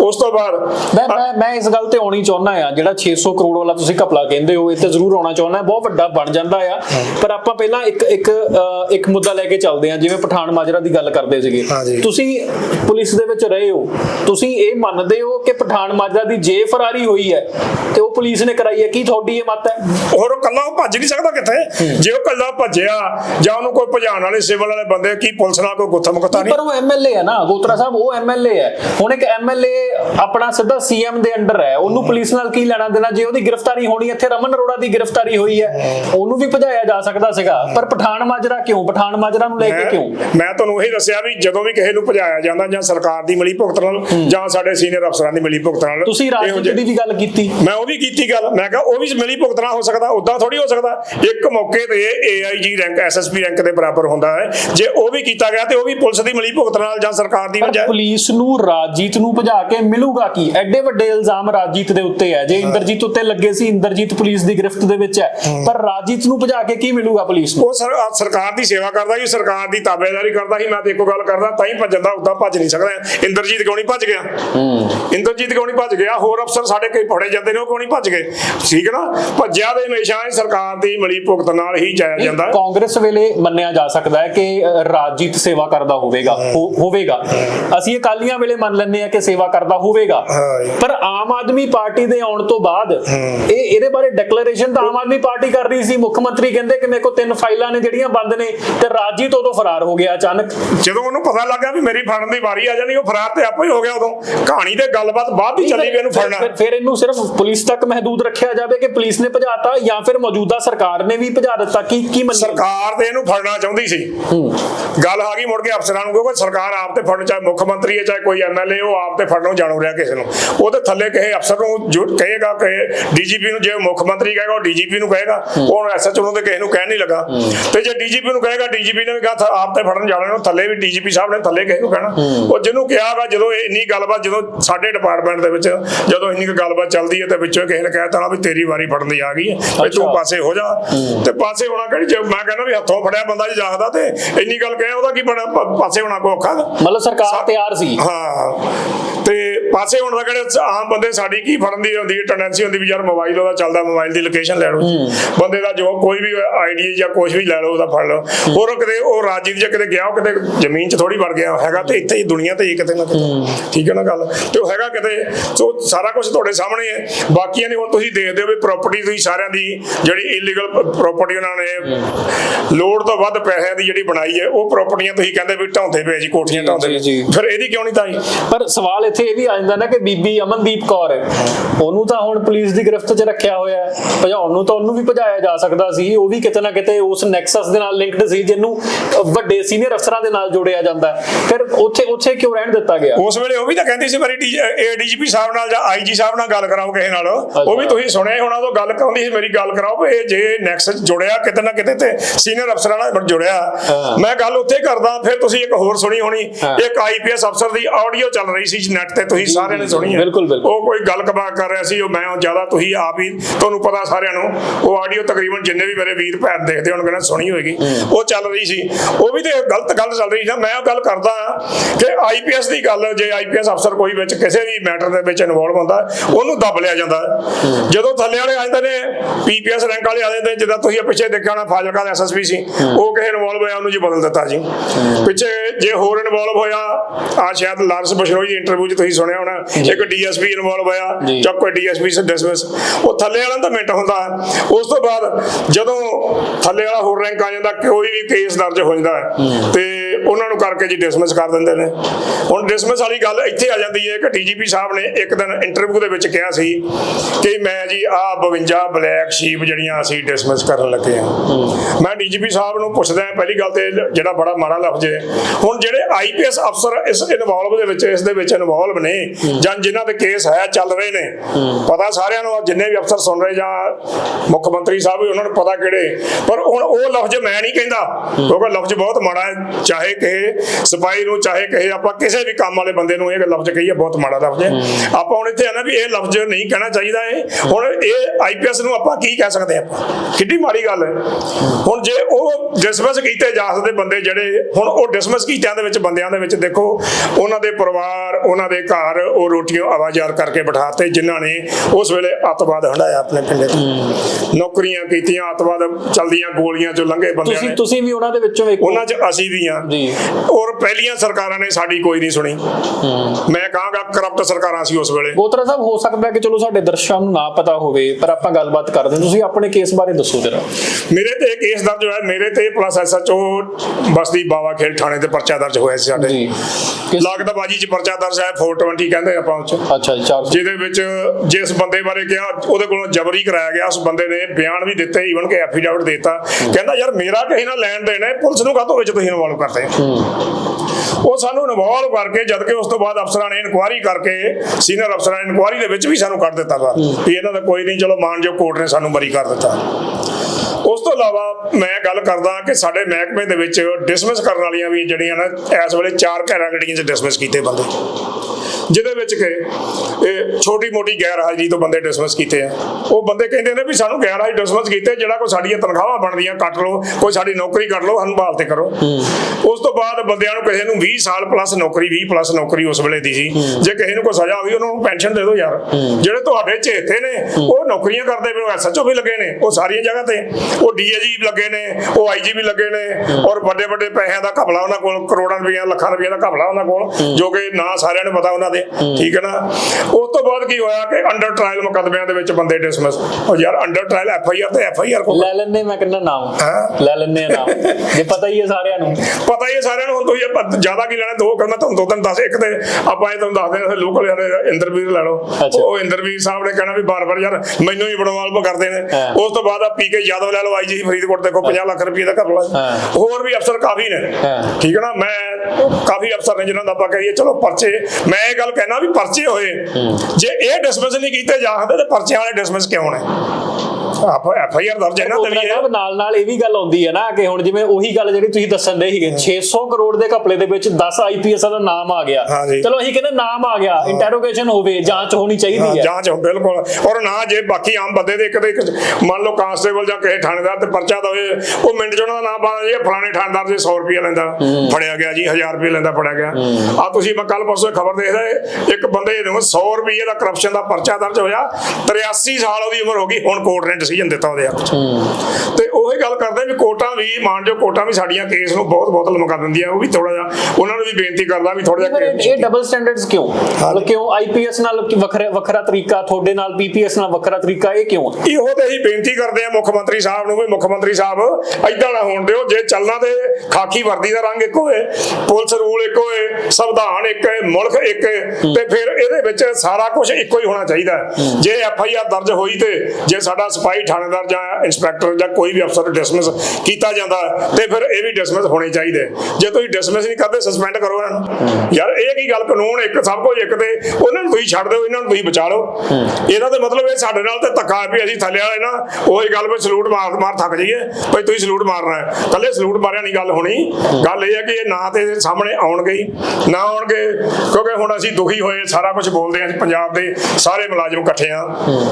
Speaker 2: ਉਸ ਤੋਂ ਬਾਅਦ
Speaker 1: ਮੈਂ ਮੈਂ ਮੈਂ ਇਸ ਗੱਲ ਤੇ ਆਉਣੀ ਚਾਹੁੰਦਾ ਆ ਜਿਹੜਾ 600 ਕਰੋੜ ਵਾਲਾ ਤੁਸੀਂ ਘਪਲਾ ਕਹਿੰਦੇ ਹੋ ਇਹ ਤੇ ਜ਼ਰੂਰ ਆਉਣਾ ਚਾਹੁੰਦਾ ਬਹੁਤ ਵੱਡਾ ਬਣ ਜਾਂਦਾ ਆ। ਪਰ ਆਪਾਂ ਪਹਿਲਾਂ ਇੱਕ ਇੱਕ ਇੱਕ ਮੁੱਦਾ ਲੈ ਕੇ ਚੱਲਦੇ ਆ ਜਿਵੇਂ ਪਠਾਨ ਮਾਜਰਾ ਦੀ ਗੱਲ ਕਰਦੇ ਸੀਗੇ। ਤੁਸੀਂ ਪੁਲਿਸ ਦੇ ਵਿੱਚ ਰਹੇ ਹੋ ਤੁਸੀਂ ਇਹ ਮੰਨਦੇ ਹੋ ਕਿ ਪਠਾਨ ਮਾਜਰਾ ਦੀ ਜੇ ਫਰਾਰੀ ਹੋਈ ਹੈ ਤੇ ਉਹ ਪੁਲਿਸ ਨੇ ਕਰਾਈ ਹੈ? ਕੀ ਤੁਹਾਡੀ ਇਹ ਮਤ ਹੈ?
Speaker 2: ਹੋਰ ਉਹ ਕੱਲਾ ਉਹ ਭੱਜ ਨਹੀਂ ਸਕਦਾ ਕਿੱਥੇ? ਜੇ ਉਹ ਕੱਲਾ ਭੱਜਿਆ ਜਾਂ ਉਹਨੂੰ ਕੋਈ ਭਜਾਉਣ ਵਾਲੇ ਸਿਵਲ ਵਾਲੇ ਬੰਦੇ ਕੀ ਪੁਲਿਸ ਨਾਲ ਕੋਈ ਗੁੱਥਮ ਗੁੱਥਾ ਨਹੀਂ
Speaker 1: ਪਰ ਉਹ ਐਮਐਲਏ ਹੈ ਨਾ ਗੋਤਰਾ ਸਾਹਿਬ ਉਹ ਐਮਐਲਏ ਹੈ। ਹੁਣ ਇੱਕ ਐਮਐਲਏ ਆਪਣਾ ਸਿੱਧਾ ਸੀਐਮ ਦੇ ਅੰਡਰ ਹੈ। ਉਹਨੂੰ ਪੁਲਿਸ ਨਾਲ ਕੀ ਲੈਣਾ ਦੇਣਾ ਜੇ ਉਹਦੀ ਗ੍ਰਿਫਤਾਰੀ ਹੋਣੀ ਇੱਥੇ ਰਮਨ ਅਰੋੜਾ ਦੀ ਗ੍ਰਿਫਤਾਰੀ ਹੋਈ ਹੈ। ਉਹਨੂੰ ਵੀ ਭਜਾਇਆ ਜਾ ਸਕਦਾ ਸੀਗਾ। ਪਰ ਪਠਾਨ ਮਾਜਰਾ ਕਿਉਂ? ਪਠਾਨ ਮਾਜਰਾ ਨੂੰ ਲੈ ਕੇ ਕਿਉਂ?
Speaker 2: ਮੈਂ ਤੁਹਾਨੂੰ ਇਹੀ ਦੱਸਿਆ ਵੀ ਜਦੋਂ ਵੀ ਕਿਸੇ ਨੂੰ ਭਜਾਇਆ ਜਾਂਦਾ ਜਾਂ ਸਰਕਾਰ ਦੀ ਮਿਲੀ ਭੁਗਤ ਨਾਲ ਜਾਂ ਸਾਡੇ ਸੀਨੀਅਰ ਅਫਸਰਾਂ ਦੀ ਮਿਲੀ ਭੁਗਤ ਨਾਲ
Speaker 1: ਤੁਸੀਂ ਰਾਜਨੀਤੀ ਦੀ ਵੀ ਗੱਲ ਕੀਤੀ।
Speaker 2: ਮੈਂ ਉਹ ਵੀ ਕੀਤੀ ਗੱਲ। ਮੈਂ ਕਿਹਾ ਉਹ ਵੀ ਮਿਲੀ ਭੁਗਤ ਨਾਲ ਹੋ ਸਕਦਾ ਉਦਾਂ ਥੋੜੀ ਹੋ ਸਕਦਾ। ਇੱਕ ਮੌਕੇ ਤੇ ਏਆਈਜੀ ਰੈਂਕ ਐਸਐਸਪੀ ਰੈਂਕ ਦੇ ਬਰਾਬਰ ਹੁੰਦਾ ਹੈ। ਜੇ ਉਹ ਵੀ ਕੀਤਾ ਗਿਆ ਤੇ ਉਹ ਵੀ ਪੁਲਿਸ ਦੀ ਮਿਲੀ ਭੁਗਤ ਨਾਲ ਜਾਂ ਸਰਕਾਰ ਦੀ ਵਜ੍ਹਾ
Speaker 1: ਪੁਲਿਸ ਨੂੰ ਰਾਜਜੀਤ ਨੂੰ ਭਜਾ ਕੇ ਮਿਲੂਗਾ ਕੀ? ਐਡੇ ਵੱਡੇ ਇਲਜ਼ਾਮ ਰਾਜਜੀਤ ਦੇ ਉੱਤੇ ਹੈ। ਜੇ ਇੰਦਰਜੀਤ ਉੱਤੇ ਲੱਗੇ ਸੀ ਇੰਦਰਜੀਤ ਪੁਲਿਸ ਦੀ ਗ੍ਰਿਫਤ ਦੇ ਵਿੱਚ ਹੈ। ਪਰ ਰਾਜਜੀਤ ਨੂੰ ਭਜਾ ਕੇ ਕੀ ਮਿਲੂਗਾ ਪੁਲਿਸ ਨੂੰ?
Speaker 2: ਉਹ ਸਰਕਾਰ ਦੀ ਸੇਵਾ ਕਰਦਾ ਸੀ ਸਰਕਾਰ ਦੀ ਤਾਬੇਦਾਰੀ ਕਰਦਾ ਸੀ। ਮੈਂ ਤੇ ਇੱਕੋ ਗੱਲ ਕਰਦਾ ਤਾਂ ਹੀ ਭੱਜਣ ਦਾ ਉਦਾਂ ਭੱਜ ਨਹੀਂ ਸਕਦਾ। ਇੰਦਰਜੀਤ ਕਿਉਂ ਨਹੀਂ ਭੱਜ ਗਿਆ? ਇੰਦਰਜੀਤ ਕਿਉਂ ਨਹੀਂ ਭੱਜ ਗਿਆ? ਹੋਰ ਅਫਸਰ ਸਾਡੇ ਕਈ ਫੜੇ ਜਾਂਦੇ ਨੇ ਉਹ ਕਿਉਂ ਨਹੀਂ ਭੱਜ ਗਏ? ਠੀਕ ਹੈ ਨਾ? ਭੱਜਿਆ ਤੇ ਹਮੇਸ਼ਾ ਹੀ ਸਰਕਾਰ ਦੀ ਮਿਲੀ ਭੁਗਤ ਨਾਲ ਹੀ ਜਾਇਆ ਜਾਂਦਾ। ਹੈ।
Speaker 1: ਕਾਂਗਰਸ ਵੇਲੇ ਮੰਨਿਆ ਜਾ ਸਕਦਾ ਹੈ ਕਿ ਅ, ਰਾਜਜੀਤ ਸੇਵਾ ਕਰਦਾ ਹੋਵੇਗਾ ਹੋ- ਹੋਵੇਗਾ। ਅਸੀਂ ਅਕਾਲੀਆਂ ਵੇਲੇ ਮੰਨ ਲੈਂਦੇ ਆ ਕਿ ਸੇਵਾ ਕਰਦਾ ਹੋਵੇਗਾ।
Speaker 2: ਹਾਂ। ਜੀ।
Speaker 1: ਪਰ ਆਮ ਆਦਮੀ ਪਾਰਟੀ ਦੇ ਆਉਣ ਤੋਂ ਬਾਅਦ ਇਹ ਇਹਦੇ ਬਾਰੇ ਡੈਕਲੇਰੇਸ਼ਨ ਤਾਂ ਆਮ ਆਦਮੀ ਪਾਰਟੀ ਕਰ ਰਹੀ ਸੀ। ਮੁੱਖ ਮੰਤਰੀ ਕਹਿੰਦੇ ਕਿ ਮੇਰੇ ਕੋਲ ਤਿੰਨ ਫਾਈਲਾਂ ਨੇ ਜਿਹੜੀਆਂ ਬੰਦ ਨੇ ਤੇ ਰਾਜੀਤ ਉਦੋਂ ਫਰਾਰ ਹੋ ਗਿਆ ਅਚਾਨਕ।
Speaker 2: ਜਦੋਂ ਉਹਨੂੰ ਪਤਾ ਲੱਗਾ ਵੀ ਮੇਰੀ ਫੜਨ ਦੀ ਵਾਰੀ ਆ ਜਾਣੀ ਉਹ ਫਰਾਰ ਤੇ ਆਪੇ ਹੀ ਹੋ ਗਿਆ ਉਦੋਂ। ਕਹਾਣੀ ਤੇ ਗੱਲਬਾਤ ਬਾਅਦ ਦੀ ਚੱਲੀ ਵੀ ਇਹਨੂੰ
Speaker 1: ਫਿਰ-
Speaker 2: ਫੜਨਾ।
Speaker 1: ਫਿਰ- ਫਿਰ ਇਹਨੂੰ ਸਿਰਫ ਪੁਲਿਸ ਤੱਕ ਮਹਦੂਦ ਰੱਖਿਆ ਜਾਵੇ ਕਿ ਪੁਲਿਸ ਨੇ ਭਜਾਤਾ ਜਾਂ ਫਿਰ ਮੌਜੂਦਾ ਸਰਕਾਰ ਨੇ ਵੀ ਭਜਾ ਦਿੱਤਾ? ਕੀ ਕੀ ਮੰਨੀ
Speaker 2: ਸਰਕਾਰ ਤੇ ਇਹਨੂੰ ਫੜਨਾ ਚਾਹੁੰਦੀ ਸੀ। ਗੱਲ ਆ ਗਈ ਮੁੜ ਕੇ ਅਫਸਰਾਂ ਨੂੰ ਕਿਉਂਕਿ ਸਰਕਾਰ ਆਪ ਤੇ ਫੜਨ ਚਾਹੇ ਮੁੱਖ ਮੰਤਰੀ ਹੈ ਚਾਹੇ ਕੋਈ ਐਮਐਲਏ ਉਹ ਆਪ ਤੇ ਫੜਨੋਂ ਜਾਣੂ ਰਿਹਾ ਕਿਸੇ ਨੂੰ। ਉਹਦੇ ਥੱਲੇ ਕਿਸੇ ਅਫਸਰ ਨੂੰ ਜੋ ਕਹੇਗਾ ਕਿ ਡੀਜੀਪੀ ਨੂੰ ਜੇ ਮੁੱਖ ਮੰਤਰੀ ਕਹੇਗਾ ਉਹ ਡੀਜੀਪੀ ਨੂੰ ਕਹੇਗਾ। ਉਹ ਐਸਐਚਓ ਨੂੰ ਤੇ ਕਿਸੇ ਨੂੰ ਕਹਿਣ ਨਹੀਂ ਲੱਗਾ। ਤੇ ਜੇ ਡੀਜੀਪੀ ਨੂੰ ਕਹੇਗਾ ਡੀਜੀਪੀ ਨੇ ਵੀ ਕਹਾ ਆਪ ਤੇ ਫੜਨ ਜਾਣਾ ਨੂੰ ਥੱਲੇ ਵੀ ਡੀਜੀਪੀ ਸਾਹਿਬ ਨੇ ਥੱਲੇ ਕਿਸੇ ਨੂੰ ਕਹਿਣਾ। ਉਹ ਜਿਹਨੂੰ ਕਿਹਾਗਾ ਜਦੋਂ ਇਹ ਇੰਨੀ ਗੱਲਬਾਤ ਜਦੋਂ ਸਾਡੇ ਡਿਪਾਰਟਮੈਂਟ ਦੇ ਵਿੱਚ ਜਦੋਂ ਇੰਨੀ ਗੱਲਬਾਤ ਚੱਲਦੀ ਹੈ ਤੇ ਵਿੱਚੋਂ ਕਿਸੇ ਨੇ ਕਹਿਤਾ ਵੀ ਤੇਰੀ ਵਾਰੀ ਫੜਨ ਦੀ ਆ ਗਈ ਹੈ ਵੀ ਤੂੰ
Speaker 1: ਅੱਛਾ।
Speaker 2: ਪਾਸੇ ਹੋ ਜਾ। ਤੇ ਪਾਸੇ ਹੋਣਾ ਕਿਹੜੀ ਮੈਂ ਕਹਿੰਦਾ ਵੀ ਹੱਥੋਂ ਫੜਿਆ ਬੰਦਾ ਜੇ ਜਾਗਦਾ ਤੇ ਇੰਨੀ ਗੱਲ ਕਹੇ ਉਹਦਾ ਕੀ ਬਣਾ ਪਾਸੇ ਹੋਣਾ ਕੋ ਔਖਾ।
Speaker 1: ਮਤਲਬ ਸਰਕਾਰ ਤਿਆਰ ਸੀ।
Speaker 2: ਹਾਂ। ਤੇ ਪਾਸੇ ਹੋਣ ਦਾ ਕਿਹੜੇ ਆਮ ਬੰਦੇ ਸਾਡੀ ਕੀ ਫੜਨ ਦੀ ਹੁੰਦੀ ਹੈ ਟੈਂਡੈਂਸੀ ਹੁੰਦੀ ਵੀ ਯਾਰ ਮੋਬਾਈਲ ਉਹਦਾ ਚੱਲਦਾ ਮੋਬਾਈਲ ਦੀ ਲੋਕੇਸ਼ਨ ਲੈ ਲਓ। ਬੰਦੇ ਦਾ ਜੋ ਕੋਈ ਵੀ ਆਈਡੀ ਜਾਂ ਕੁਝ ਵੀ ਲੈ ਲਓ ਉਹਦਾ ਫੜ ਲਓ। ਹੋਰ ਕਿਤੇ ਉਹ ਰਾਜੀ ਜੇ ਕਿਤੇ ਗਿਆ ਉਹ ਕਿਤੇ ਜ਼ਮੀਨ 'ਚ ਥੋੜੀ ਵੜ ਗਿਆ ਹੈਗਾ ਤੇ ਇੱਥੇ ਹੀ ਦੁਨੀਆ ਤੇ ਹੀ ਕਿਤੇ ਨਾ ਕਿਤੇ। ਠੀਕ ਹੈ ਨਾ ਗੱਲ? ਤੇ ਉਹ ਹੈਗਾ ਕਿਤੇ ਸੋ ਸਾਰਾ ਕੁਝ ਤੁਹਾਡੇ ਸਾਹਮਣੇ ਹੈ। ਬਾਕੀਆਂ ਨੇ ਹੁਣ ਤੁਸੀਂ ਦੇਖਦੇ ਹੋ ਵੀ ਪ੍ਰਾਪਰਟੀ ਤੁਸੀਂ ਸਾਰਿਆਂ ਦੀ ਜਿਹੜੀ ਇਲੀਗਲ ਪ੍ਰਾਪਰਟੀ ਉਹਨਾਂ ਨੇ ਲੋੜ ਤੋਂ ਵੱਧ ਪੈਸਿਆਂ ਦੀ ਜਿਹੜੀ ਬਣਾਈ ਹੈ ਉਹ ਪ੍ਰਾਪਰਟੀਆਂ ਤੁਸੀਂ ਕਹਿੰਦੇ ਵੀ ਢਾਉਂਦੇ ਪਏ ਜੀ ਕੋਠੀਆਂ ਢਾਉਂਦੇ
Speaker 1: ਜੀ।
Speaker 2: ਫਿਰ ਇਹਦੀ ਕਿਉਂ ਨਹੀਂ ਤਾਈ?
Speaker 1: ਪਰ ਸਵਾਲ ਇੱਥੇ ਇਹ ਵੀ ਆ ਜਾਂਦਾ ਨਾ ਕਿ ਬੀਬੀ ਅਮਨਦੀਪ ਕੌਰ ਉਹਨੂੰ ਤਾਂ ਹੁਣ ਪੁਲਿਸ ਦੀ ਗ੍ਰਿਫਤ 'ਚ ਰੱਖਿਆ ਹੋਇਆ ਹੈ। ਭਜਾਉਣ ਨੂੰ ਤਾਂ ਉਹਨੂੰ ਵੀ ਭਜਾਇਆ ਜਾ ਸਕਦਾ ਸੀ। ਉਹ ਵੀ ਕਿਤੇ ਨਾ ਕਿਤੇ ਉਸ ਨੈਕਸਸ ਦੇ ਨਾਲ ਲਿੰਕਡ ਸੀ ਜਿਹਨੂੰ ਵੱਡੇ ਸੀਨੀਅਰ ਅਫਸਰਾਂ ਦੇ ਨਾਲ ਜੋੜਿਆ ਜਾਂਦਾ ਹੈ। ਫਿਰ ਉੱਥੇ ਉੱਥੇ ਕਿਉਂ ਰਹਿਣ ਦਿੱਤਾ ਗਿਆ?
Speaker 2: ਉਸ ਵੇਲੇ ਉਹ ਵੀ ਤਾਂ ਕਹਿੰਦੀ ਸੀ ਮੇਰੀ ਡੀਜੀਪੀ ਸਾਹਿਬ ਨਾਲ ਜਾਂ ਆਈਜੀ ਸਾਹਿਬ ਨਾਲ ਗੱਲ ਕਰਾਓ ਕਿਸੇ ਨਾਲ। ਉਹ ਵੀ ਤੁਸੀਂ ਸੁਣਿਆ ਹੀ ਹੋਣਾ ਉਹ ਗੱਲ ਕਹਿੰਦੀ ਸੀ ਮੇਰੀ ਗੱਲ ਕਰਾਓ ਵੀ ਇਹ ਜੇ ਨੈਕਸਟ ਜੁੜਿਆ ਕਿਤੇ ਨਾ ਕਿਤੇ ਤੇ ਸੀਨੀਅਰ ਅਫਸਰਾਂ ਨਾਲ ਜੁੜਿਆ।
Speaker 1: ਹਾਂ।
Speaker 2: ਮੈਂ ਗੱਲ ਉੱਥੇ ਕਰਦਾ ਫਿਰ ਤੁਸੀਂ ਇੱਕ ਹੋਰ ਸੁਣੀ ਹੋਣੀ। ਇੱਕ ਆਈਪੀਐਸ ਅਫਸਰ ਦੀ ਆਡੀਓ ਚੱਲ ਰਹੀ ਸੀ ਨੈਟ ਤੇ ਤੁਸੀਂ ਸਾਰਿਆਂ ਨੇ ਸੁਣੀ ਹੈ।
Speaker 1: ਬਿਲਕੁਲ, ਬਿਲਕੁਲ।
Speaker 2: ਉਹ ਕੋਈ ਗੱਲ ਕਬਾਤ ਕਰ ਰਿਹਾ ਸੀ ਉਹ ਮੈਂ ਜ਼ਿਆਦਾ ਤੁਸੀਂ ਆਪ ਹੀ ਤੁਹਾਨੂੰ ਪਤਾ ਸਾਰਿਆਂ ਨੂੰ ਉਹ ਆਡੀਓ ਤਕਰੀਬਨ ਜਿੰਨੇ ਵੀ ਮੇਰੇ ਵੀਰ ਭੈਣ ਦੇਖਦੇ ਹੋਣਗੇ ਨਾ ਸੁਣੀ ਹੋਏਗੀ। ਉਹ ਚੱਲ ਰਹੀ ਸੀ। ਉਹ ਵੀ ਤੇ ਗਲਤ ਗੱਲ ਚੱਲ ਰਹੀ ਸੀ ਮੈਂ ਉਹ ਗੱਲ ਕਰਦਾ ਕਿ ਆਈਪੀਐਸ ਦੀ ਗੱਲ ਜੇ ਆਈਪੀਐਸ ਅਫਸਰ ਕੋਈ ਵਿੱਚ ਕਿਸੇ ਵੀ ਮੈਟਰ ਦੇ ਵਿੱਚ ਇਨਵੋਲਵ ਹੁੰਦਾ ਉਹਨੂੰ ਦੱਬ ਲਿਆ ਜਾਂਦਾ। ਜਦੋਂ ਥੱਲੇ ਵਾਲੇ ਆ ਜਾਂਦੇ ਨੇ ਪੀਪੀਐਸ ਰੈਂਕ ਵਾਲੇ ਆ ਜਾਂਦੇ ਜਿੱਦਾਂ ਤੁਸੀਂ ਪਿੱਛੇ ਦੇਖਿਆ ਹੋਣਾ ਫਾਜ਼ਿਲਕਾ ਦਾ ਐਸਐਸਪੀ ਸੀ ਉਹ ਕਿਸੇ ਇਨਵੋਲਵ ਹੋਇਆ ਉਹਨੂੰ ਜੀ ਬਦਲ ਦਿੱਤਾ ਜੀ। ਪਿੱਛੇ ਜੇ ਹੋਰ ਇਨਵੋਲਵ ਹੋਇਆ ਆ ਸ਼ਾਇਦ ਲਾਰੈਂਸ ਬਸ਼ਰੋਈ ਇੰਟਰਵਿਊ 'ਚ ਤੁਸੀਂ ਸੁਣਿਆ ਹੋਣਾ ਇੱਕ ਡੀਐਸਪੀ ਇਨਵੋਲਵ ਹੋਇਆ।
Speaker 1: ਜਾਂ
Speaker 2: ਕੋਈ ਡੀਐਸਪੀ ਸੇ ਡਿਸਮਿਸ ਉਹ ਥੱਲੇ ਵਾਲਾ ਤਾਂ ਮਿੰਟ ਹੁੰਦਾ। ਉਸ ਤੋਂ ਬਾਅਦ ਜਦੋਂ ਥੱਲੇ ਵਾਲਾ ਹੋਰ ਰੈਂਕ ਆ ਜਾਂਦਾ ਕੋਈ ਵੀ ਕੇਸ ਦਰਜ ਹੋ ਜਾਂਦਾ ਤੇ ਉਹਨਾਂ ਨੂੰ ਕਰਕੇ ਜੀ ਡਿਸਮਿਸ ਕਰ ਦਿੰਦੇ ਨੇ। ਹੁਣ ਡਿਸਮਿਸ ਵਾਲੀ ਗੱਲ ਇੱਥੇ ਆ ਜਾਂਦੀ ਹੈ ਕਿ ਡੀਜੀਪੀ ਸਾਹਿਬ ਨੇ ਇੱਕ ਦਿਨ ਇੰਟਰਵਿਊ ਦੇ ਵਿੱਚ ਕਿਹਾ ਸੀ ਕਿ ਮੈਂ ਜੀ ਆ 52 ਬਲੈਕ ਸ਼ੀਪ ਜਿਹੜੀਆਂ ਅਸੀਂ ਡਿਸਮਿਸ ਕਰਨ ਲੱਗੇ ਹਾਂ। ਮੈਂ ਡੀਜੀਪੀ ਸਾਹਿਬ ਨੂੰ ਪੁੱਛਦਾ ਪਹਿਲੀ ਗੱਲ ਤੇ ਜਿਹੜਾ ਬੜਾ ਮਾੜਾ ਲਫ਼ਜ਼ ਹੈ, ਹੁਣ ਜਿਹੜੇ ਆਈਪੀਐਸ ਅਫਸਰ ਇਸ ਇਨਵੋਲਵ ਦੇ ਵਿੱਚ, ਇਸ ਦੇ ਵਿੱਚ ਇਨਵੋਲਵ ਨੇ, ਜਾਂ ਜਿਨ੍ਹਾਂ ਦੇ ਕੇਸ ਹੈ, ਚੱਲ ਰਹੇ ਨੇ, ਪਤਾ ਸਾਰਿਆਂ ਨੂੰ, ਜਿੰਨੇ ਵੀ ਅਫਸਰ ਸੁਣ ਰਹੇ ਜਾਂ ਮੁੱਖ ਮੰਤਰੀ ਸਾਹਿਬ ਵੀ ਉਹਨਾਂ ਨੂੰ ਪਤਾ ਕਿਹੜੇ, ਪਰ ਹੁਣ ਉਹ ਲਫ਼ਜ਼ ਮੈਂ ਨਹੀਂ ਕਹਿੰਦਾ, ਕਿਉਂਕਿ ਲਫ਼ਜ਼ ਬਹੁਤ ਮਾੜਾ ਹੈ, ਚਾਹੇ ਕਿ ਸਿਪਾਹੀ ਨੂੰ ਚਾਹੇ ਕਹੇ ਆਪਾਂ ਕਿਸੇ ਵੀ ਕੰਮ ਵਾਲੇ ਬੰਦੇ ਨੂੰ ਇਹ ਲਫ਼ਜ਼ ਕਹੀਏ ਬਹੁਤ ਮਾੜਾ ਲਫ਼ਜ਼ ਹੈ। ਆਪਾਂ ਹੁਣ ਇੱਥੇ ਆ ਨਾ ਵੀ ਇਹ ਲਫ਼ਜ਼ ਨਹੀਂ ਕਹਿਣਾ ਚਾਹੀਦਾ ਹੈ ਹੁਣ ਇਹ ਆਈਪੀਐਸ ਨੂੰ ਆਪਾਂ ਕੀ ਕਹਿ ਸਕਦੇ ਆਪਾਂ? ਕਿੱਡੀ ਮਾੜੀ ਗੱਲ ਹੈ। ਹੁਣ ਜੇ ਉਹ ਡਿਸਮਿਸ ਕੀਤੇ ਜਾ ਸਕਦੇ ਬੰਦੇ ਜਿਹੜੇ ਹੁਣ ਉਹ ਡਿਸਮਿਸ ਕੀਤਿਆਂ ਦੇ ਵਿੱਚ ਬੰਦਿਆਂ ਦੇ ਵਿੱਚ ਦੇਖੋ ਉਹਨਾਂ ਦੇ ਪਰਿਵਾਰ ਉਹਨਾਂ ਦੇ ਘਰ ਉਹ ਰੋਟੀਆਂ ਆਵਾਜ਼ਾਰ ਕਰਕੇ ਬਿਠਾਤੇ ਜਿਨ੍ਹਾਂ ਨੇ ਉਸ ਵੇਲੇ ਅੱਤਵਾਦ ਹੰਡਾਇਆ ਆਪਣੇ ਪਿੰਡੇ ਤੋਂ ਨੌਕਰੀਆਂ ਕੀਤੀਆਂ ਅੱਤਵਾਦ ਚਲਦੀਆਂ ਗੋਲੀਆਂ ਚੋਂ ਲੰਘੇ ਬੰਦਿਆਂ
Speaker 1: ਤੁਸੀਂ
Speaker 2: ਨੇ।
Speaker 1: ਤੁਸੀਂ ਵੀ ਉਹਨਾਂ ਦੇ ਵਿੱਚੋਂ ਇੱਕ
Speaker 2: ਉਹਨਾਂ 'ਚ ਅਸੀਂ ਵੀ ਆ
Speaker 1: ਜੀ।
Speaker 2: ਔਰ ਪਹਿਲੀਆਂ ਸਰਕਾਰਾਂ ਨੇ ਸਾਡੀ ਕੋਈ ਨਹੀਂ ਸੁਣੀ। ਮੈਂ ਕਹਾਂਗਾ ਕਰਪਟ ਸਰਕਾਰਾਂ ਸੀ ਉਸ ਵੇਲੇ।
Speaker 1: ਗੋਤਰਾ ਸਾਹਿਬ ਹੋ ਸਕਦਾ ਹੈ ਕਿ ਚਲੋ ਸਾਡੇ ਦਰਸ਼ਕਾਂ ਨੂੰ ਨਾ ਪਤਾ ਹੋਵੇ ਪਰ ਆਪਾਂ ਗੱਲਬਾਤ ਕਰਦੇ ਹਾਂ। ਤੁਸੀਂ ਆਪਣੇ ਕੇਸ ਬਾਰੇ ਦੱਸੋ ਜਰਾ।
Speaker 2: ਮੇਰੇ ਤੇ ਕੇਸ ਦਰਜ ਹੋਇਆ ਮੇਰੇ ਤੇ ਪਲੱਸ ਐਸਐਚਓ ਬਸਤੀ ਬਾਵਾ ਖੇਲ ਥਾਣੇ ਤੇ ਪਰਚਾ ਦਰਜ ਹੋਇਆ ਸੀ ਸਾਡੇ।
Speaker 1: ਜੀ।
Speaker 2: ਲਾਗਤ ਬਾਜੀ ਚ ਪਰਚਾ ਦਰਜ ਹੈ 420 ਕਹਿੰਦੇ ਆਪਾਂ 'ਚ।
Speaker 1: ਅੱਛਾ ਜੀ 400
Speaker 2: ਜਿਹਦੇ ਵਿੱਚ ਜਿਸ ਬੰਦੇ ਬਾਰੇ ਕਿਹਾ ਉਹਦੇ ਕੋਲੋਂ ਜਬਰੀ ਕਰਾਇਆ ਗਿਆ ਉਸ ਬੰਦੇ ਨੇ ਬਿਆਨ ਵੀ ਦਿੱਤੇ ਈਵਨ ਕਿ ਐਫੀਡੇਵਿਟ ਦਿੱਤਾ। ਕਹਿੰਦਾ ਯਾਰ ਮੇਰਾ ਕਿਸੇ ਨਾਲ ਲੈਣ ਦੇਣ ਪੁਲਿਸ ਨੂੰ ਕਾਹਤੋਂ ਵਿੱਚ ਤੁਸੀਂ ਇਨਵੋਲਵ ਕਰਦੇ? ਉਹ ਸਾਨੂੰ ਇਨਵੋਲਵ ਕਰਕੇ ਜਦ ਕਿ ਉਸ ਤੋਂ ਬਾਅਦ ਅਫਸਰਾਂ ਨੇ ਇਨਕੁਆਇਰੀ ਕਰਕੇ ਸੀਨੀਅਰ ਅਫਸਰਾਂ ਨੇ ਇਨਕੁਆਇਰੀ ਦੇ ਵਿੱਚ ਵੀ ਸਾਨੂੰ ਕੱਢ ਦਿੱਤਾ ਵਾ ਵੀ ਇਹਨਾਂ ਦਾ ਕੋਈ ਨਹੀਂ ਚਲੋ ਮਾਨਜੋ ਕੋਰਟ ਨੇ ਸਾਨੂੰ ਬਰੀ ਕਰ ਦਿੱਤਾ। ਉਸ ਤੋਂ ਇਲਾਵਾ ਮੈਂ ਗੱਲ ਕਰਦਾ ਕਿ ਸਾਡੇ ਮਹਿਕਮੇ ਦੇ ਵਿੱਚ ਡਿਸਮਿਸ ਕਰਨ ਵਾਲੀਆਂ ਵੀ ਜਿਹੜੀਆਂ ਨਾ ਇਸ ਵੇਲੇ ਚਾਰ ਕੈਟਾਗਰੀਆਂ 'ਚ ਡਿਸਮਿਸ ਕੀਤੇ ਬੰਦੇ। ਜਿਹਦੇ ਵਿੱਚ ਕਿ ਇਹ ਛੋਟੀ ਮੋਟੀ ਗੈਰ ਹਾਜ਼ਰੀ ਤੋਂ ਬੰਦੇ ਡਿਸਮਿਸ ਕੀਤੇ ਆ। ਉਹ ਬੰਦੇ ਕਹਿੰਦੇ ਨੇ ਵੀ ਸਾਨੂੰ ਗੈਰ ਹਾਜ਼ਰੀ ਡਿਸਮਿਸ ਕੀਤੇ ਜਿਹੜਾ ਕੋਈ ਸਾਡੀਆਂ ਤਨਖਾਹਾਂ ਬਣਦੀਆਂ ਕੱਟ ਲਓ ਕੋਈ ਸਾਡੀ ਨੌਕਰੀ ਕੱਟ ਲਓ ਸਾਨੂੰ ਬਹਾਲ ਤੇ ਕਰੋ। ਉਸ ਤੋਂ ਬਾਅਦ ਬੰਦਿਆਂ ਨੂੰ ਕਿਸੇ ਨੂੰ 20 ਸਾਲ ਪਲੱਸ ਨੌਕਰੀ 20 ਪਲੱਸ ਨੌਕਰੀ ਉਸ ਵੇਲੇ ਦੀ ਸੀ। ਜੇ ਕਿਸੇ ਨੂੰ ਕੋਈ ਸਜ਼ਾ ਹੋਈ ਉਹਨਾਂ ਨੂੰ ਪੈਨਸ਼ਨ ਦੇ ਦਿਓ ਯਾਰ। ਜਿਹੜੇ ਤੁਹਾਡੇ ਚੇਤੇ ਨੇ ਉਹ ਨੌਕਰੀਆਂ ਕਰਦੇ ਪਏ ਐਸਐਚਓ ਵੀ ਲੱਗੇ ਨੇ ਉਹ ਸਾਰੀਆਂ ਜਗ੍ਹਾ ਤੇ। ਉਹ ਡੀਏਜੀ ਲੱਗੇ ਨੇ ਉਹ ਆਈਜੀ ਵੀ ਲੱਗੇ ਨੇ ਔਰ ਵੱਡੇ ਵੱਡੇ ਪੈਸਿਆਂ ਦਾ ਘਪਲਾ ਉਹਨਾਂ ਕੋਲ ਕਰੋੜਾਂ ਰੁਪਈਆ ਲੱਖਾਂ ਰੁਪਈਆ ਦਾ ਘਪਲਾ ਉਹਨਾਂ ਕੋਲ ਜੋ ਕਿ ਨਾ ਸਾਰਿਆਂ ਨੂੰ ਪਤਾ ਉਹਨਾਂ ਦੇ ਠੀਕ ਹੈ ਨਾ? ਉਸ ਤੋਂ ਬਾਅਦ ਕੀ ਹੋਇਆ ਕਿ ਅੰਡਰ ਟ੍ਰਾਇਲ ਮੁਕੱਦਮਿਆਂ ਦੇ ਵਿੱਚ ਬੰਦੇ ਡਿਸਮਿਸ ਉਹ ਯਾਰ under trial F I R ਤੇ ਐਫ ਆਈ ਆਰ
Speaker 1: ਲੈ ਲੈਣੇ ਮੈਂ ਕਹਿੰਦਾ ਨਾਮ?
Speaker 2: ਹਾਂ।
Speaker 1: ਲੈ ਲੈਣੇ ਨਾਮ। ਜੇ ਪਤਾ ਹੀ ਹੈ ਸਾਰਿਆਂ ਨੂੰ।
Speaker 2: ਪਤਾ ਹੀ ਹੈ ਸਾਰਿਆਂ ਨੂੰ ਹੁਣ ਤੁਸੀਂ ਜ਼ਿਆਦਾ ਕੀ ਲੈਣਾ ਦੋ ਕਹਿੰਦਾ ਤੁਹਾਨੂੰ ਦੋ ਤਿੰਨ ਦੱਸ ਇੱਕ ਤੇ ਆਪਾਂ ਇਹ ਤੁਹਾਨੂੰ ਦੱਸ ਦੇਣਾ ਲੋਕਲ ਯਾਰ ਇੰਦਰਵੀਰ ਲੈ ਲਓ। ਉਹ ਇੰਦਰਵੀਰ ਸਾਹਿਬ ਨੇ ਕਹਿਣਾ ਵੀ ਬਾਰ-ਬਾਰ ਯਾਰ ਮੈਨੂੰ ਹੀ ਬਣਵਾਲ ਕਰਦੇ ਨੇ। ਉਸ ਤੋਂ ਬਾਅਦ ਆ ਪੀ ਕੇ ਯਾਦਵ ਲੈ ਲਓ ਆਈ ਜੀ ਫਰੀਦਕੋਟ ਦੇਖੋ 50 ਲੱਖ ਰੁਪਏ ਦਾ ਕਰ ਲਾ। ਹੋਰ ਵੀ ਅਫਸਰ ਕਾਫੀ ਨੇ। ਠੀਕ ਹੈ ਨਾ? ਮੈਂ ਕਾਫੀ ਅਫਸਰ ਨੇ ਜਿਨ੍ਹਾਂ ਦਾ ਆਪਾਂ ਕਹੀਏ ਚਲੋ ਪਰਚੇ ਮੈਂ ਇਹ ਗੱਲ ਕਹਿਣਾ ਵੀ ਪਰਚੇ ਹੋਏ। ਜੇ ਇਹ ਡਿਸਮਿਸ ਨਹੀਂ ਕੀਤੇ ਜਾ ਸਕਦੇ ਤੇ ਪਰਚਿਆਂ ਵਾਲੇ ਡਿਸਮਿਸ ਕਿਉਂ ਨੇ? ਐਫ ਆਈ ਆਰ ਦਰਜ
Speaker 1: ਨਾਲ ਨਾਲ ਇਹ ਵੀ ਗੱਲ ਆਉਂਦੀ ਹੈ ਨਾ ਕਿ ਹੁਣ ਜਿਵੇਂ ਉਹੀ ਗੱਲ ਜਿਹੜੀ ਤੁਸੀਂ ਦੱਸਣ ਦੇ ਸੀਗੇ 600 ਕਰੋੜ ਦੇ ਘਪਲੇ ਦੇ ਵਿੱਚ 10 ਆਈਪੀਐਸ ਦਾ ਨਾਮ ਆ ਗਿਆ। ਚਲੋ ਅਸੀਂ ਕਹਿੰਦੇ ਨਾਮ ਆ ਗਿਆ ਇੰਟਰੋਗੇਸ਼ਨ ਹੋਵੇ ਜਾਂਚ ਹੋਣੀ ਚਾਹੀਦੀ ਹੈ
Speaker 2: ਜਾਂਚ ਹੋ ਬਿਲਕੁਲ। ਔਰ ਨਾ ਜੇ ਬਾਕੀ ਆਮ ਬੰਦੇ ਦੇ ਇੱਕ ਇੱਕ ਮੰਨ ਲਓ ਕਾਂਸਟੇਬਲ ਜਾਂ ਕਿਸੇ ਥਾਣੇਦਾਰ ਤੇ ਪਰਚਾ ਦਵੇ ਉਹ ਮਿੰਟ ਚ ਉਹਨਾਂ ਦਾ ਨਾਮ ਪਾ ਜੀ ਫਲਾਣੇ ਥਾਣੇਦਾਰ ਦੇ 100 ਰੁਪਏ ਲੈਂਦਾ ਫੜਿਆ ਗਿਆ ਜੀ 1000 ਰੁਪਏ ਲੈਂਦਾ ਫੜਿਆ ਗਿਆ। ਆ ਤੁਸੀਂ ਮੈਂ ਕੱਲ ਪਰਸੋਂ ਖਬਰ ਦੇਖਦਾ ਇੱਕ ਬੰਦੇ ਨੂੰ 100 ਰੁਪਏ ਦਾ ਕਰਪਸ਼ਨ ਦਾ ਪਰਚਾ ਦਰਜ ਹੋਇਆ 83 ਸਾਲ ਉਹਦੀ ਉਮਰ ਹੋ ਗਈ ਹੁਣ ਕੋਰਟ ਨੇ ਡਿਸੀਜਨ ਦਿੱਤਾ ਉਹਦੇ ਹੱਕ 'ਚ। ਤੇ ਗੱਲ ਕਰਦੇ ਵੀ ਕੋਰਟਾਂ ਵੀ ਮਾਨਜੋ ਕੋਰਟਾਂ ਵੀ ਸਾਡੀਆਂ ਕੇਸ ਨੂੰ ਬਹੁਤ ਬਹੁਤ ਲਮਕਾ ਦਿੰਦੀਆਂ ਉਹ ਵੀ ਥੋੜਾ ਜਿਹਾ ਉਹਨਾਂ ਨੂੰ ਵੀ ਬੇਨਤੀ ਕਰਦਾ ਵੀ ਥੋੜਾ ਜਿਹਾ
Speaker 1: ਇਹ ਡਬਲ ਸਟੈਂਡਰਡਸ ਕਿਉਂ ਮਤਲਬ ਕਿਉਂ ਆਈਪੀਐਸ ਨਾਲ ਵੱਖਰਾ ਵੱਖਰਾ ਤਰੀਕਾ ਤੁਹਾਡੇ ਨਾਲ ਪੀਪੀਐਸ ਨਾਲ ਵੱਖਰਾ ਤਰੀਕਾ ਇਹ ਕਿਉਂ?
Speaker 2: ਇਹੋ ਤੇ ਅਸੀਂ ਬੇਨਤੀ ਕਰਦੇ ਆ ਮੁੱਖ ਮੰਤਰੀ ਸਾਹਿਬ ਨੂੰ ਵੀ ਮੁੱਖ ਮੰਤਰੀ ਸਾਹਿਬ ਐਦਾਂ ਨਾ ਹੋਣ ਦਿਓ ਜੇ ਚੱਲਣਾ ਤੇ ਖਾਕੀ ਵਰਦੀ ਦਾ ਰੰਗ ਇੱਕੋ ਹੈ ਪੁਲਿਸ ਰੂਲ ਇੱਕੋ ਹੈ ਸੰਵਿਧਾਨ ਇੱਕ ਹੈ ਮੁਲਕ ਇੱਕ ਹੈ ਤੇ ਫਿਰ ਇਹਦੇ ਵਿੱਚ ਸਾਰਾ ਕੁਝ ਇੱਕੋ ਹੀ ਹੋਣਾ ਚਾਹੀਦਾ। ਜੇ ਐਫ ਆਈ ਆਰ ਦਰਜ ਹੋਈ ਤੇ ਜੇ ਸਾਡਾ ਸਿਪਾਹੀ ਥਾਣੇਦਾਰ ਜਾਂ ਇੰਸਪੈਕਟਰ ਜਾਂ ਕੋਈ ਵੀ ਅਫਸਰ ਡਿਸਮਿਸ ਕੀਤਾ ਜਾਂਦਾ ਤੇ ਫਿਰ ਇਹ ਵੀ ਡਿਸਮਿਸ ਹੋਣੇ ਚਾਹੀਦੇ ਜੇ ਤੁਸੀਂ ਡਿਸਮਿਸ ਨਹੀਂ ਕਰਦੇ ਸਸਪੈਂਡ ਕਰੋ ਇਹਨਾਂ ਨੂੰ। ਯਾਰ ਇਹ ਕੀ ਗੱਲ ਕਾਨੂੰਨ ਇੱਕ ਸਭ ਕੁਝ ਇੱਕ ਤੇ ਉਹਨਾਂ ਨੂੰ ਤੁਸੀਂ ਛੱਡ ਦਿਓ ਇਹਨਾਂ ਨੂੰ ਤੁਸੀਂ ਬਚਾ ਲਓ। ਇਹਦਾ ਤੇ ਮਤਲਬ ਇਹ ਸਾਡੇ ਨਾਲ ਤੇ ਧੱਕਾ ਵੀ ਅਸੀਂ ਥੱਲੇ ਵਾਲੇ ਨਾ ਉਹੀ ਗੱਲ ਵੀ ਸਲੂਟ ਮਾਰ ਮਾਰ ਥੱਕ ਜਾਈਏ ਭਈ ਤੁਸੀਂ ਸਲੂਟ ਮਾਰਨਾ ਹੈ। ਕੱਲੇ ਸਲੂਟ ਮਾਰਿਆ ਨਹੀਂ ਗੱਲ ਹੋਣੀ। ਗੱਲ ਇਹ ਹੈ ਕਿ ਇਹ ਨਾ ਤੇ ਸਾਹਮਣੇ ਆਉਣਗੇ ਹੀ, ਨਾ ਆਉਣਗੇ ਕਿਉਂਕਿ ਹੁਣ ਅਸੀਂ ਦੁਖੀ ਹੋਏ ਸਾਰਾ ਕੁਝ ਬੋਲਦੇ ਹਾਂ ਪੰਜਾਬ ਦੇ ਸਾਰੇ ਮੁਲਾਜ਼ਮ ਇਕੱਠੇ ਆ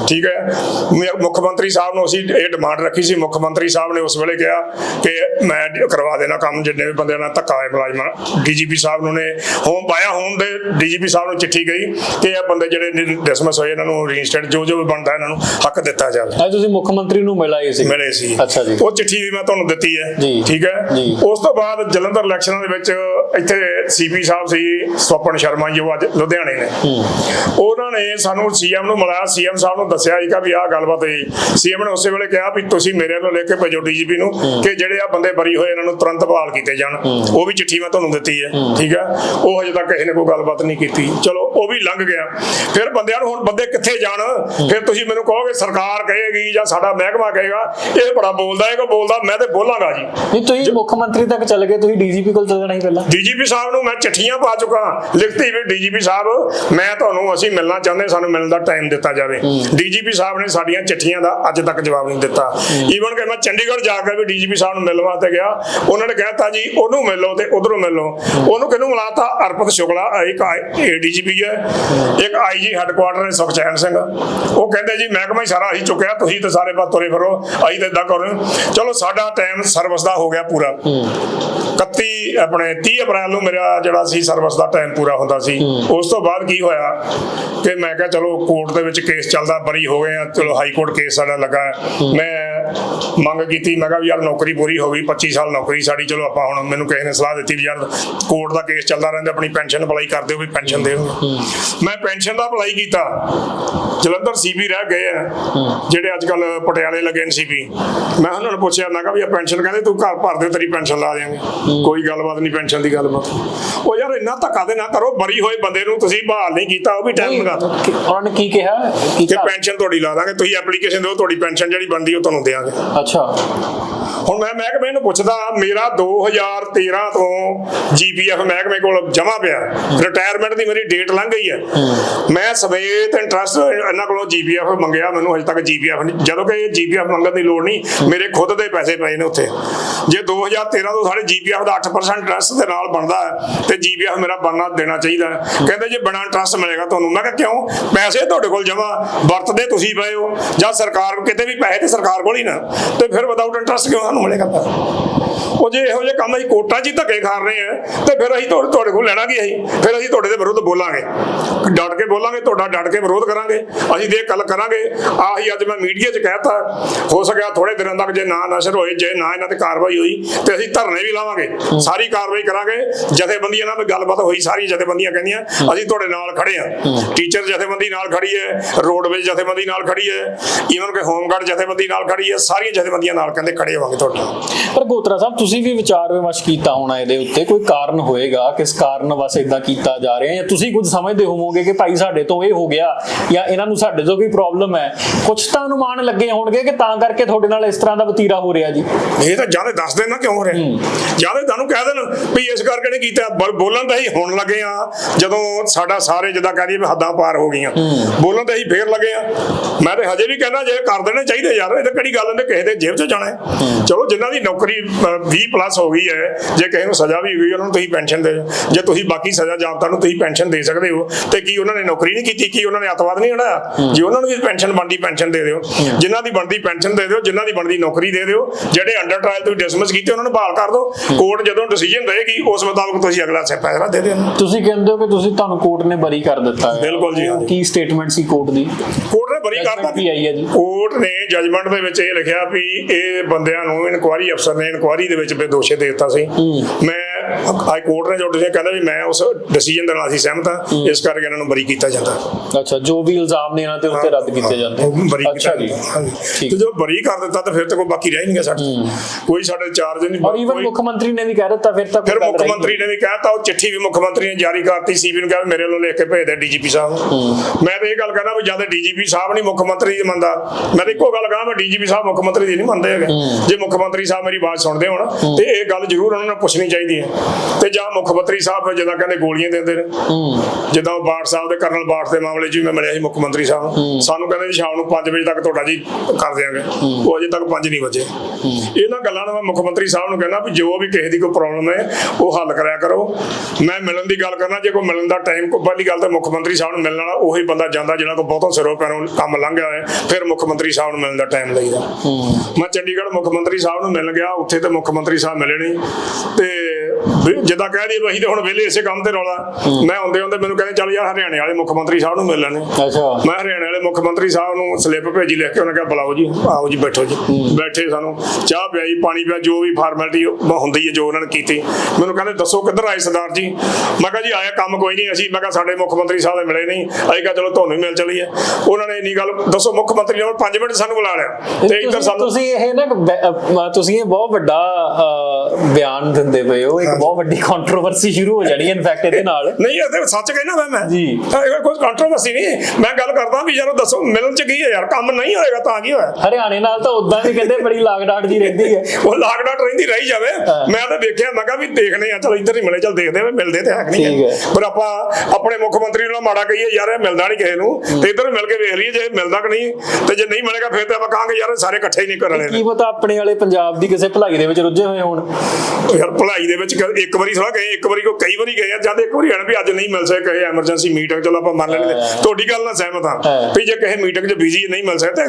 Speaker 2: ਠੀਕ ਹੈ। ਮੁੱਖ ਮੰਤਰੀ ਸਾਹਿਬ ਨੂੰ ਅਸੀਂ ਇਹ ਡਿਮਾਂਡ ਰੱਖੀ ਸੀ ਮੁੱਖ ਮੰਤਰੀ ਸਾਹਿਬ ਨੇ ਉਸ ਵੇਲੇ ਕਿਹਾ ਕਿ ਮੈਂ ਕਰਵਾ ਦੇਣਾ ਕੰਮ ਜਿੰਨੇ ਵੀ ਬੰਦਿਆਂ ਨਾਲ ਧੱਕਾ ਹੋਇਆ ਮੁਲਾਜ਼ਮਾਂ ਡੀਜੀਪੀ ਸਾਹਿਬ ਨੂੰ ਨੇ ਹੋਮ ਪਾਇਆ ਹੋਮ ਦੇ ਡੀਜੀਪੀ ਸਾਹਿਬ ਨੂੰ ਚਿੱਠੀ ਗਈ ਕਿ ਇਹ ਬੰਦੇ ਜਿਹੜੇ ਡਿਸਮਿਸ ਹੋਏ ਇਹਨਾਂ ਨੂੰ ਰੀਇਨਸਟੇਟ ਜੋ ਜੋ ਬਣਦਾ ਇਹਨਾਂ ਨੂੰ ਹੱਕ ਦਿੱਤਾ ਜਾਵੇ।
Speaker 1: ਅੱਜ ਤੁਸੀਂ ਮੁੱਖ ਮੰਤਰੀ ਨੂੰ ਮਿਲਾਏ ਸੀ।
Speaker 2: ਮਿਲੇ ਸੀ।
Speaker 1: ਅੱਛਾ ਜੀ।
Speaker 2: ਉਹ ਚਿੱਠੀ ਵੀ ਮੈਂ ਤੁਹਾਨੂੰ ਦਿੱਤੀ ਹੈ।
Speaker 1: ਜੀ।
Speaker 2: ਠੀਕ ਹੈ?
Speaker 1: ਜੀ।
Speaker 2: ਉਸ ਤੋਂ ਬਾਅਦ ਜਲੰਧਰ ਇਲੈਕਸ਼ਨਾਂ ਦੇ ਵਿੱਚ ਇੱਥੇ ਸੀਪੀ ਸਾਹਿਬ ਸੀ ਸਵਪਨ ਸ਼ਰਮਾ ਜੀ ਉਹ ਅੱਜ ਲੁਧਿਆਣੇ ਨੇ। ਉਹਨਾਂ ਨੇ ਸਾਨੂੰ ਸੀਐਮ ਨੂੰ ਮਿਲਾਇਆ। ਸੀਐਮ ਸਾਹਿਬ ਨੂੰ ਦੱਸਿਆ ਸੀਗਾ ਵੀ ਆਹ ਗੱਲਬਾਤ ਹੋਈ। ਸੀਐਮ ਨੇ ਉਸੇ ਵੇਲੇ ਕਿਹਾ ਵੀ ਤੁਸੀਂ ਮੇਰੇ ਵੱਲੋਂ ਲਿਖ ਕੇ ਭੇਜੋ ਡੀਜੀਪੀ ਨੂੰ ਕਿ ਜਿਹੜੇ ਆ ਬੰਦੇ ਬਰੀ ਹੋਏ ਇਹਨਾਂ ਨੂੰ ਤੁਰੰਤ ਬਹਾਲ ਕੀਤੇ ਜਾਣ। ਉਹ ਵੀ ਚਿੱਠੀ ਮੈਂ ਤੁਹਾਨੂੰ ਦਿੱਤੀ ਹੈ ਠੀਕ ਹੈ? ਉਹ ਹਜੇ ਤੱਕ ਕਿਸੇ ਨੇ ਕੋਈ ਗੱਲਬਾਤ ਨਹੀਂ ਕੀਤੀ। ਚਲੋ ਉਹ ਵੀ ਲੰਘ ਗਿਆ। ਫਿਰ ਬੰਦਿਆਂ ਨੂੰ ਹੁਣ ਬੰਦੇ ਕਿੱਥੇ ਜਾਣ? ਫਿਰ ਤੁਸੀਂ ਮੈਨੂੰ ਕਹੋਗੇ ਸਰਕਾਰ ਕਹੇਗੀ ਜਾਂ ਸਾਡਾ ਮਹਿਕਮਾ ਕਹੇਗਾ ਇਹ ਬੜਾ ਬੋਲਦਾ ਇਹ ਕੋ ਬੋਲਦਾ ਮੈਂ ਤੇ ਬੋਲਾਂਗਾ ਜੀ।
Speaker 1: ਨਹੀਂ ਤੁਸੀਂ ਮੁੱਖ ਮੰਤਰੀ ਤੱਕ ਚੱਲ ਗਏ ਤੁਸੀਂ ਡੀਜੀਪੀ ਕੋਲ ਚੱਲ ਜਾਣਾ ਸੀ ਪਹਿਲਾਂ।
Speaker 2: ਡੀਜੀਪੀ ਸਾਹਿਬ ਨੂੰ ਮੈਂ ਚਿੱਠੀਆਂ ਪਾ ਚੁੱਕਾ। ਲਿਖਤੀ ਵੀ ਡੀਜੀਪੀ ਸਾਹਿਬ ਮੈਂ ਤੁਹਾਨੂੰ ਅਸੀਂ ਮਿਲਣਾ ਚਾਹੁੰਦੇ ਸਾਨੂੰ ਮਿਲਣ ਦਾ ਟਾਈਮ ਦਿੱਤਾ ਜਾਵੇ। ਡੀਜੀਪੀ ਸਾਹਿਬ ਨੇ ਸਾਡੀਆਂ ਚਿੱਠੀਆਂ ਦਾ ਅੱਜ ਤੱਕ ਜਵਾਬ ਨਹੀਂ ਦਿੱਤਾ। ਈਵਨ ਕਿ ਮੈਂ ਚੰਡੀਗੜ੍ਹ ਜਾ ਕੇ ਵੀ ਡੀਜੀਪੀ ਸਾਹਿਬ ਨੂੰ ਮਿਲਣ ਵਾਸਤੇ ਗਿਆ। ਉਹਨਾਂ ਨੇ ਕਹਿਤਾ ਜੀ, ਉਹਨੂੰ ਮਿਲੋ ਤੇ ਉਧਰੋਂ ਮਿਲੋ। ਉਹਨੂੰ ਕਿਹਨੂੰ ਮਿਲਾਤਾ? ਅਰਪਤ ਸ਼ੁਕਲਾ ਇੱਕ ਡੀਜੀਪੀ ਹੈ। ਇੱਕ ਆਈਜੀ ਹੈੱਡਕੁਆਟਰ ਹੈ ਸੁਖਚੈਨ ਸਿੰਘ। ਉਹ ਕਹਿੰਦੇ ਜੀ, ਮਹਿਕਮਾ ਹੀ ਸਾਰਾ ਅਸੀਂ ਚੁੱਕਿਆ, ਤੁਸੀਂ ਤੇ ਸਾਰੇ ਪਾਸੇ ਤੁਰੇ ਫਿਰੋ, ਅਸੀਂ ਤਾਂ ਇਦਾਂ ਕਰੋ। ਚਲੋ, ਸਾਡਾ ਟਾਈਮ ਸਰਵਿਸ ਦਾ ਹੋ ਗਿਆ ਪੂਰਾ। 31 ਆਪਣੇ 30 ਅਪ੍ਰੈਲ ਨੂੰ ਮੇਰਾ ਜਿਹੜਾ ਸੀ ਸਰਵਿਸ ਦਾ ਟਾਈਮ ਪੂਰਾ ਹੁੰਦਾ ਸੀ। ਉਸ ਤੋਂ ਬਾਅਦ ਕੀ ਹੋਇਆ ਕਿ ਮੈਂ ਕਿਹਾ, ਚਲੋ ਕੋਰਟ ਦੇ ਵਿੱਚ ਕੇਸ ਚੱਲਦਾ, ਬਰੀ ਹੋ ਗਏ ਆ। ਚਲੋ ਹਾਈ ਕੋਰਟ ਕੇਸ ਸਾਡਾ ਲੱਗਾ। ਮੈਂ ਮੰਗ ਕੀਤੀ ਮੈਂ ਕਿਹਾ ਵੀ ਯਾਰ ਨੌਕਰੀ ਪੂਰੀ ਹੋ ਗਈ 25 ਸਾਲ ਨੌਕਰੀ ਸਾਡੀ ਚਲੋ ਆਪਾਂ ਹੁਣ ਮੈਨੂੰ ਕਿਸੇ ਨੇ ਸਲਾਹ ਦਿੱਤੀ ਵੀ ਯਾਰ ਕੋਰਟ ਦਾ ਕੇਸ ਚੱਲਦਾ ਰਹਿੰਦਾ ਆਪਣੀ ਪੈਨਸ਼ਨ ਅਪਲਾਈ ਕਰ ਦਿਓ ਵੀ ਪੈਨਸ਼ਨ ਦਿਓ। ਮੈਂ ਪੈਨਸ਼ਨ ਦਾ ਅਪਲਾਈ ਕੀਤਾ। ਜਲੰਧਰ ਸੀਪੀ ਰਹਿ ਗਏ ਆ ਜਿਹੜੇ ਅੱਜ ਕੱਲ ਪਟਿਆਲੇ ਲੱਗੇ ਨੇ ਸੀਪੀ ਮੈਂ ਉਹਨਾਂ ਨੂੰ ਪੁੱਛਿਆ ਮੈਂ ਕਿਹਾ ਵੀ ਇਹ ਪੈਨਸ਼ਨ ਕਹਿੰਦੇ ਤੂੰ ਘਰ ਭਰ ਦੇ ਤੇਰੀ ਪੈਨਸ਼ਨ ਲਾ ਦੇਾਂਗੇ ਕੋਈ ਗੱਲਬਾਤ ਨਹੀਂ ਪੈਨਸ਼ਨ ਦੀ ਗੱਲਬਾਤ ਉਹ ਯਾਰ ਇੰਨਾ ਧੱਕਾ ਦੇ ਨਾ ਕਰੋ ਬਰੀ ਹੋਏ ਬੰਦੇ ਨੂੰ ਤੁਸੀਂ ਬਹਾਲ ਨਹੀਂ ਕੀਤਾ ਉਹ ਵੀ ਟਾਈਮ ਲਗਾਤਾ
Speaker 1: ਕਿ- ਉਹਨਾਂ ਨੇ ਕੀ ਕਿਹਾ? ਕੀ?
Speaker 2: ਪੈਨਸ਼ਨ ਤੁਹਾਡੀ ਲਾ ਦਾਂਗੇ ਤੁਸੀਂ ਐਪਲੀਕੇਸ਼ਨ ਦਿਓ ਤੁਹਾਡੀ ਪੈਨਸ਼ਨ ਜਿਹੜੀ ਬਣਦੀ ਉਹ ਤੁਹਾਨੂੰ ਦੇਾਂਗੇ
Speaker 1: ਅੱਛਾ।
Speaker 2: ਹੁਣ ਮੈਂ ਮਹਿਕਮੇ ਨੂੰ ਪੁੱਛਦਾ ਮੇਰਾ 2013 ਤੋਂ ਜੀਪੀਐਫ ਮਹਿਕਮੇ ਕੋਲ ਜਮਾ ਪਿਆ। ਰਿਟਾਇਰਮੈਂਟ ਦੀ ਮੇਰੀ ਡੇਟ ਲੰਘ ਗਈ ਹੈ। ਮੈਂ ਸਮੇਤ ਇੰਟਰਸਟ ਇਹਨਾਂ ਕੋਲੋਂ ਜੀਪੀਐਫ ਮੰਗਿਆ ਮੈਨੂੰ ਹਜੇ ਤੱਕ ਜੀਪੀਐਫ ਜਦੋਂ ਕਿ ਜੀਪੀਐਫ ਮੰਗਣ ਦੀ ਲੋੜ ਨਹੀਂ ਮੇਰੇ ਖੁਦ ਦੇ ਪੈਸੇ ਪਏ ਨੇ ਉੱਥੇ। ਜੇ 2013 ਤੋਂ ਸਾਡੇ ਜੀਪੀਐਫ ਦਾ 8% ਇੰਟਰਸਟ ਦੇ ਨਾਲ ਬਣਦਾ ਹੈ ਤੇ ਜੀਪੀਐਫ ਮੇਰਾ ਬਣਨਾ ਦੇਣਾ ਚਾਹੀਦਾ ਕਹਿੰਦੇ ਜੇ ਬਣਾ ਇੰਟਰਸਟ ਮਿਲੇਗਾ ਤੁਹਾਨੂੰ। ਮੈਂ ਕਿਹਾ ਕਿਉਂ? ਪੈਸੇ ਤੁਹਾਡੇ ਕੋਲ ਜਮਾ ਵਰਤਦੇ ਤੁਸੀਂ ਪਏ ਹੋ। ਜਾਂ ਸਰਕਾਰ ਕਿਤੇ ਵੀ ਪੈਸੇ ਤੇ ਸਰਕਾਰ ਕੋਲ ਹੀ ਨਾ, ਤੇ ਫਿਰ ਵਿਦਆਊਟ ਇੰਟਰਸਟ ਕਿਉਂ ਸਾਨੂੰ ਮਿਲੇਗਾ ਪੈਸਾ? ਉਹ ਜੇ ਇਹੋ ਜਿਹੇ ਕੰਮ ਅਸੀਂ ਕੋਟਾਂ 'ਚ ਹੀ ਧੱਕੇ ਖਾ ਰਹੇ ਆ ਤੇ ਫਿਰ ਅਸੀਂ ਤੁਹਾਡੇ ਤੁਹਾਡੇ ਕੋਲ ਲੈਣਾ ਕੀ ਅਸੀਂ? ਫਿਰ ਅਸੀਂ ਤੁਹਾਡੇ ਦੇ ਵਿਰੁੱਧ ਬੋਲਾਂਗੇ। ਡਟ ਕੇ ਬੋਲਾਂਗੇ, ਤੁਹਾਡਾ ਡਟ ਕੇ ਵਿਰੋਧ ਕਰਾਂਗੇ। ਅਸੀਂ ਦੇ ਗੱਲ ਕਰਾਂਗੇ, ਆਹੀ ਅੱਜ ਮੈਂ ਮੀਡੀਆ 'ਚ ਕਹਿਤਾ, ਹੋ ਸਕਿਆ ਥੋੜੇ ਦਿਨਾਂ ਤੱਕ ਜੇ ਨਾ ਨਸ਼ਰ ਹੋਏ, ਜੇ ਨਾ ਇਹਨਾਂ ਤੇ ਕਾਰਵਾਈ ਹੋਈ, ਤੇ ਅਸੀਂ ਧਰਨੇ ਵੀ ਲਾਵਾਂਗੇ। ਸਾਰੀ ਕਾਰਵਾਈ ਕਰਾਂਗੇ। ਜਥੇਬੰਦੀਆਂ ਨਾਲ ਵੀ ਗੱਲਬਾਤ ਹੋਈ, ਸਾਰੀਆਂ ਜਥੇਬੰਦੀਆਂ ਕਹਿੰਦੀਆਂ, ਅਸੀਂ ਤੁਹਾਡੇ ਨਾਲ ਖੜੇ ਆ ਟੀਚਰ ਜਥੇਬੰਦੀ ਨਾਲ ਖੜੀ ਹੈ ਰੋਡਵੇਜ ਜਥੇਬੰਦੀ ਨਾਲ ਖੜੀ ਹੈ ਈਵਨ ਕਿ ਹੋਮਗਾਰਡ ਜਥੇਬੰਦੀ ਨਾਲ ਖੜੀ ਹੈ ਸਾਰੀਆਂ ਜਥੇਬੰਦੀਆਂ ਨਾਲ ਕਹਿੰਦੇ ਖੜੇ ਹੋਵਾਂਗੇ ਤੁਹਾਡੇ
Speaker 1: ਪਰ ਗੋਤਰਾ ਸਾਹਿਬ ਤੁਸੀਂ ਵੀ ਵਿਚਾਰ ਵਿਮਰਸ਼ ਕੀਤਾ ਹੋਣਾ ਇਹਦੇ ਉੱਤੇ ਕੋਈ ਕਾਰਨ ਹੋਏਗਾ? ਕਿਸ ਕਾਰਨ ਬਸ ਇਦਾਂ ਕੀਤਾ ਜਾ ਰਿਹਾ? ਜਾਂ ਤੁਸੀਂ ਕੁਝ ਸਮਝਦੇ ਹੋਵੋਗੇ ਕਿ ਭਾਈ ਸਾਡੇ ਤੋਂ ਇਹ ਹੋ ਗਿਆ ਜਾਂ ਇਹਨਾਂ ਨੂੰ ਸਾਡੇ ਤੋਂ ਕੋਈ ਪ੍ਰੋਬਲਮ ਹੈ? ਕੁਝ ਤਾਂ ਅਨੁਮਾਨ ਲੱਗੇ ਹੋਣਗੇ ਕਿ ਤਾਂ ਕਰਕੇ ਤੁਹਾਡੇ ਨਾਲ ਇਸ ਤਰ੍ਹਾਂ ਦਾ ਵਤੀਰਾ ਹੋ ਰਿਹਾ ਜੀ?
Speaker 2: ਇਹ ਤਾਂ ਜਾਦੇ ਦੱਸ ਦੇਣ ਨਾ ਕਿਉਂ ਹੋ ਰਿਹਾ? ਜਾਦੇ ਤੁਹਾਨੂੰ ਕਹਿ ਦੇਣ ਵੀ ਇਸ ਕਰਕੇ ਨਹੀਂ ਕੀਤਾ। ਬੋਲਣ ਤਾਂ ਹੀ ਹੁਣ ਲੱਗੇ ਆ ਜਦੋਂ ਸਾਡਾ ਸਾਰੇ ਜਿੱਦਾਂ ਕਹਿ ਦਈਏ ਵੀ ਹੱਦਾਂ ਪਾਰ ਹੋ ਗਈਆਂ। ਬੋਲਣ ਤਾਂ ਹੀ ਫੇਰ ਲੱਗੇ ਆ ਮੈਂ ਤੇ ਹਜੇ ਵੀ ਕਹਿੰਦਾ ਜੇ ਕਰ ਦੇਣੇ ਚਾਹੀਦੇ ਯਾਰ ਇਹ ਤਾਂ ਕਿਹੜੀ ਗੱਲ ਹੁੰਦੀ ਕਿਸੇ ਦੇ ਜੇਬ 'ਚ ਜਾਣਾ ਹੈ। ਚਲੋ ਜਿਨ੍ਹਾਂ ਦੀ ਨੌਕਰੀ ਅ, 20 ਪਲੱਸ ਹੋ ਗਈ ਹੈ ਜੇ ਕਿਸੇ ਨੂੰ ਸਜ਼ਾ ਵੀ ਹੋਈ ਉਹਨਾਂ ਨੂੰ ਤੁਸੀਂ ਪੈਨਸ਼ਨ ਦੇ ਜੇ ਤੁਸੀਂ ਬਾਕੀ ਸਜ਼ਾ ਜਾਬਤਾ ਨੂੰ ਤੁਸੀਂ ਪੈਨਸ਼ਨ ਦੇ ਸਕਦੇ ਹੋ ਤੇ ਕੀ ਉਹਨਾਂ ਨੇ ਨੌਕਰੀ ਨਹੀਂ ਕੀਤੀ ਕੀ ਉਹਨਾਂ ਨੇ ਅੱਤਵਾਦ ਨਹੀਂ ਹੜਾਇਆ ਜੇ ਉਹਨਾਂ ਨੂੰ ਵੀ ਪੈਨਸ਼ਨ ਬਣਦੀ ਪੈਨਸ਼ਨ ਦੇ ਦਿਓ। ਜਿਨ੍ਹਾਂ ਦੀ ਬਣਦੀ ਪੈਨਸ਼ਨ ਦੇ ਦਿਓ। ਜਿਨ੍ਹਾਂ ਦੀ ਬਣਦੀ ਨੌਕਰੀ ਦੇ ਦਿਓ। ਜਿਹੜੇ ਅੰਡਰ ਟ੍ਰਾਇਲ ਤੁਸੀਂ ਡਿਸਮਿਸ ਕੀਤੇ ਉਹਨਾਂ ਨੂੰ ਬਹਾਲ ਕਰ ਦਿਓ। ਕੋਰਟ ਜਦੋਂ ਡਿਸੀਜਨ ਦੇਗੀ ਉਸ ਮੁਤਾਬਕ ਤੁਸੀਂ ਅਗਲਾ ਸੇ ਫੈਸਲਾ ਦੇ ਦਿਓ।
Speaker 1: ਤੁਸੀਂ ਕਹਿੰਦੇ ਹੋ ਕਿ ਤੁਸੀਂ ਤੁਹਾਨੂੰ ਕੋਰਟ ਨੇ ਬਰੀ ਕਰ ਦਿੱਤਾ ਹੈ।
Speaker 2: ਬਿਲਕੁਲ ਜੀ।
Speaker 1: ਕੀ ਸਟੇਟਮੈਂਟ ਸੀ ਕੋਰਟ ਦੀ?
Speaker 2: ਕੋਰਟ ਨੇ ਬਰੀ ਕਰਤਾ
Speaker 1: ਕੀ ਆਈ ਹੈ ਜੀ।
Speaker 2: ਕੋਰਟ ਨੇ ਜਜਮੈਂਟ ਦੇ ਵਿੱਚ ਇਹ ਲਿਖਿਆ ਵੀ ਇਹ ਬੰਦਿਆਂ ਨੂੰ ਇਨਕੁਆਰੀ ਅਫਸਰ ਨੇ ਇਨਕੁਆਰੀ ਦੇ ਵਿੱਚ ਬੇਦੋਸ਼ੇ ਦੇ ਦਿੱਤਾ ਸੀ। ਮੈਂ ਹਾਈ ਕੋਰਟ ਨੇ ਜੋ ਡਿਸੀਜਨ ਕਹਿੰਦਾ ਵੀ ਮੈਂ ਉਸ ਡਿਸੀਜਨ ਦੇ ਨਾਲ ਅਸੀਂ ਸਹਿਮਤ ਹਾਂ ਇਸ ਕਰਕੇ ਇਹਨਾਂ ਨੂੰ ਬਰੀ ਕੀਤਾ ਜਾਂਦਾ।
Speaker 1: ਅੱਛਾ ਜੋ ਵੀ ਇਲਜ਼ਾਮ ਨੇ ਇਹਨਾਂ ਤੇ ਉੱਤੇ ਰੱਦ ਕੀਤੇ ਜਾਂਦੇ।
Speaker 2: ਬਰੀ
Speaker 1: ਅੱਛਾ
Speaker 2: ਕੀਤਾ
Speaker 1: ਜੀ।
Speaker 2: ਤੇ ਜੋ ਬਰੀ ਕਰ ਦਿੱਤਾ ਤਾਂ ਫਿਰ ਤਾਂ ਕੋਈ ਬਾਕੀ ਰਹਿ ਨਹੀਂ ਗਿਆ ਸਾਡੇ। ਕੋਈ ਸਾਡੇ ਚਾਰਜ ਨਹੀਂ
Speaker 1: ਔਰ ਈਵਨ ਮੁੱਖ ਮੰਤਰੀ ਨੇ ਵੀ ਕਹਿ ਦਿੱਤਾ ਫਿਰ ਤਾਂ
Speaker 2: ਫਿਰ ਮੁੱਖ ਮੰਤਰੀ ਨੇ ਵੀ ਕਹਿਤਾ ਉਹ ਚਿੱਠੀ ਵੀ ਮੁੱਖ ਮੰਤਰੀ ਨੇ ਜਾਰੀ ਕਰਤੀ ਸੀਬੀ ਨੂੰ ਕਿਹਾ ਮੇਰੇ ਵੱਲੋਂ ਲਿਖ ਕੇ ਭੇਜ ਦੇ ਡੀਜੀਪੀ ਸਾਹਿਬ ਨੂੰ। ਮੈਂ ਤਾਂ ਇਹ ਗੱਲ ਕਹਿੰਦਾ ਵੀ ਜਦ ਡੀਜੀਪੀ ਸਾਹਿਬ ਨਹੀਂ ਮੁੱਖ ਮੰਤਰੀ ਦੀ ਮੰਨਦਾ ਮੈਂ ਤਾਂ ਇੱਕੋ ਗੱਲ ਕਹਾਂ ਮੈਂ ਡੀਜੀਪੀ ਸਾਹਿਬ ਮੁੱਖ ਮੰਤਰੀ ਦੀ ਨਹੀਂ ਮੰਨਦੇ ਹੈਗੇ। ਜੇ ਮੁੱਖ ਮੰਤਰੀ ਸਾਹਿਬ ਮੇਰੀ ਆਵਾਜ਼ ਸੁਣਦੇ ਹੋਣ ਤੇ ਇਹ ਗੱਲ ਜ਼ਰੂਰ ਉਹਨਾਂ ਨੂੰ ਪੁੱਛਣੀ ਚਾਹੀਦੀ ਹੈ। ਤੇ ਜਾਂ ਮੁੱਖ ਮੰਤਰੀ ਸਾਹਿਬ ਜਦੋਂ ਕਹਿੰਦੇ ਗੋਲੀਆਂ ਦਿੰਦੇ ਨੇ। ਜਿੱਦਾਂ ਉਹ ਬਾਠ ਸਾਹਿਬ ਦੇ ਕਰਨਲ ਬਾਠ ਦੇ ਮਾਮਲੇ 'ਚ ਮੈਂ ਮਿਲਿਆ ਸੀ ਮੁੱਖ ਮੰਤਰੀ ਸਾਹਿਬ। ਸਾਨੂੰ ਕਹਿੰਦੇ ਸ਼ਾਮ ਨੂੰ 5 ਵਜੇ ਤੱਕ ਤੁਹਾਡਾ ਜੀ ਕਰ ਦਿਆਂਗੇ। ਉਹ ਅਜੇ ਤੱਕ 5 ਨਹੀਂ ਵਜੇ। ਇਹਨਾਂ ਗੱਲਾਂ ਮੈਂ ਮੁੱਖ ਮੰਤਰੀ ਸਾਹਿਬ ਨੂੰ ਕਹਿੰਦਾ ਵੀ ਜੋ ਵੀ ਕਿਸੇ ਦੀ ਕੋਈ ਪ੍ਰੋਬਲਮ ਹੈ ਉਹ ਹੱਲ ਕਰਿਆ ਕਰੋ। ਮੈਂ ਮਿਲਣ ਦੀ ਗੱਲ ਕਰਨਾ ਜੇ ਕੋਈ ਮਿਲਣ ਦਾ ਟਾਈਮ ਕੋਈ ਪਹਿਲੀ ਗੱਲ ਤਾਂ ਮੁੱਖ ਮੰਤਰੀ ਸਾਹਿਬ ਨੂੰ ਮਿਲਣ ਵਾਲਾ ਉਹੀ ਬੰਦਾ ਜਾਂਦਾ ਜਿਹੜਾ ਕੋ ਬਹੁਤੋਂ ਸਿਰੋਂ ਪੈਰੋਂ ਕੰਮ ਲੰਘ ਗਿਆ ਹੈ ਫਿਰ ਮੁੱਖ ਮੰਤਰੀ ਸਾਹਿਬ ਨੂੰ ਮਿਲਣ ਦਾ ਟਾਈਮ ਲਈਦਾ। ਮੈਂ ਚੰਡੀਗੜ੍ਹ ਮੁੱਖ ਮੰਤਰੀ ਸਾਹਿਬ ਨੂੰ ਮਿਲਣ ਗਿਆ ਉੱਥੇ ਤੇ ਮੁੱਖ ਮੰਤਰੀ ਸਾਹਿਬ ਮਿਲੇ ਨਹੀਂ। ਤੇ ਜਿੱਦਾਂ ਕਹਿ ਦਈਏ ਅਸੀਂ ਤੇ ਹੁਣ ਵਿਹਲੇ ਇਸੇ ਕੰਮ ਤੇ ਰੌਲਾ। ਮੈਂ ਹੁੰਦੇ ਹੁੰਦੇ ਮੈਨੂੰ ਕਹਿੰਦੇ ਚੱਲ ਯਾਰ ਹਰਿਆਣੇ ਵਾਲੇ ਮੁੱਖ ਮੰਤਰੀ ਸਾਹਿਬ ਨੂੰ ਮਿਲ ਲੈਣੇ।
Speaker 1: ਅੱਛਾ।
Speaker 2: ਮੈਂ ਹਰਿਆਣੇ ਵਾਲੇ ਮੁੱਖ ਮੰਤਰੀ ਸਾਹਿਬ ਨੂੰ ਸਲਿੱਪ ਭੇਜੀ ਲਿਖ ਕੇ ਉਹਨਾਂ ਕਿਹਾ ਬੁਲਾਓ ਜੀ ਆਓ ਜੀ ਬੈਠੋ ਜੀ। ਬੈਠੇ ਸਾਨੂੰ ਚਾਹ ਪਿਆਈ ਪਾਣੀ ਪਿਆ ਜੋ ਵੀ ਫਾਰਮੈਲਿਟੀ ਹੁੰਦੀ ਹੈ ਜੋ ਉਹਨਾਂ ਨੇ ਕੀਤੀ। ਮੈਨੂੰ ਕਹਿੰਦੇ ਦੱਸੋ ਕਿੱਧਰ ਆਏ ਸਰਦਾਰ ਜੀ? ਮੈਂ ਕਿਹਾ ਜੀ ਆਇਆ ਕੰਮ ਕੋਈ ਨਹੀਂ ਅਸੀਂ ਮੈਂ ਕਿਹਾ ਸਾਡੇ ਮੁੱਖ ਮੰਤਰੀ ਸਾਹਿਬ ਦੇ ਮਿਲੇ ਨਹੀਂ। ਅਸੀਂ ਕਿਹਾ ਚਲੋ ਤੁਹਾਨੂੰ ਹੀ ਮਿਲ ਚਲੀਏ। ਉਹਨਾਂ ਨੇ ਇੰਨੀ ਗੱਲ ਦੱਸੋ ਮੁੱਖ ਮੰਤਰੀ ਨੇ 5 ਮਿੰਟ ਸਾਨੂੰ ਬੁਲਾ ਲਿਆ। ਤੇ ਇੱਧਰ ਸਾਨੂੰ
Speaker 1: ਤੁਸੀਂ ਇਹ ਨਾ ਤੁਸੀਂ ਇਹ ਬਹੁਤ ਵੱਡਾ ਬਿਆਨ ਦਿੰਦੇ ਪਏ ਹੋ ਇੱਕ ਬਹੁਤ ਵੱਡੀ ਕੰਟਰੋਵਰਸੀ ਸ਼ੁਰੂ ਹੋ ਜਾਣੀ ਹੈ ਇਨਫੈਕਟ ਇਹਦੇ ਨਾਲ।
Speaker 2: ਨਹੀਂ ਇਹ ਤੇ ਸੱਚ ਕਹਿਣਾ ਮੈਂ ਮੈਂ।
Speaker 1: ਜੀ।
Speaker 2: ਕੋਈ ਕੰਟਰੋਵਰਸੀ ਨਹੀਂ। ਮੈਂ ਗੱਲ ਕਰਦਾ ਵੀ ਯਾਰ ਦੱਸੋ ਮਿਲਣ ਚ ਕੀ ਹੈ ਯਾਰ? ਕੰਮ ਨਹੀਂ ਹੋਏਗਾ ਤਾਂ ਕੀ ਹੋਇਆ?
Speaker 1: ਹਰਿਆਣੇ ਨਾਲ ਤਾਂ ਉਦਾਂ ਵੀ ਕਹਿੰਦੇ ਬੜੀ ਲਾਗ ਡਾਟ ਜੀ ਰਹਿੰਦੀ ਹੈ।
Speaker 2: ਉਹ ਲਾਕਡਾਊਨ ਰਹਿੰਦੀ ਰਹੀ ਜਾਵੇ। ਮੈਂ ਤਾਂ ਦੇਖਿਆ ਮੈਂ ਕਿਹਾ ਵੀ ਦੇਖਣੇ ਆ ਚਲੋ ਇੱਧਰ ਹੀ ਮਿਲੇ ਚਲ ਦੇਖਦੇ ਆ ਮਿਲਦੇ ਤੇ ਹੈ ਕਿ ਨਹੀਂ। ਪਰ ਆਪਾਂ ਆਪਣੇ ਮੁੱਖ ਮੰਤਰੀ ਨੂੰ ਮਾੜਾ ਕਹੀਏ ਯਾਰ ਇਹ ਮਿਲਦਾ ਨਹੀਂ ਕਿਸੇ ਨੂੰ। ਤੇ ਇੱਧਰ ਮਿਲ ਕੇ ਵੇਖ ਲਈਏ ਜੇ ਮਿਲਦਾ ਕਿ ਨਹੀਂ ਤੇ ਜੇ ਨਹੀਂ ਮਿਲੇਗਾ ਫਿਰ ਤੇ ਆਪਾਂ ਕਹਾਂਗੇ ਯਾਰ ਸਾਰੇ ਇਕੱਠੇ ਹੀ ਨਹੀਂ ਕਰ
Speaker 1: ਕੀ ਪਤਾ ਆਪਣੇ ਵਾਲੇ ਪੰਜਾਬ ਦੀ ਕਿਸੇ ਭਲਾਈ ਦੇ ਵਿੱਚ ਰੁੱਝੇ ਹੋਏ ਹੋਣ।
Speaker 2: ਯਾਰ ਭਲਾਈ ਦੇ ਵਿੱਚ ਕ- ਇੱਕ ਵਾਰੀ ਥੋੜਾ ਗਏ ਇੱਕ ਵਾਰੀ ਕੋ ਕਈ ਵਾਰੀ ਗਏ ਆ ਜਦ ਇੱਕ ਵਾਰੀ ਆਣ ਵੀ ਅੱਜ ਨਹੀਂ ਮਿਲ ਸਕੇ ਕਹੇ ਐਮਰਜੈਂਸੀ ਮੀਟਿੰਗ ਚਲੋ ਆਪਾਂ ਮੰਨ ਲੈਂਦੇ
Speaker 1: ਹਾਂ।
Speaker 2: ਤੁਹਾਡੀ ਗੱਲ ਨਾਲ ਸਹਿਮਤ ਹਾਂ।
Speaker 1: ਹਾਂ।
Speaker 2: ਵੀ ਜੇ ਕਹੇ ਮੀਟਿੰਗ 'ਚ ਬਿਜ਼ੀ ਨਹੀਂ ਮਿਲ ਸਕਦਾ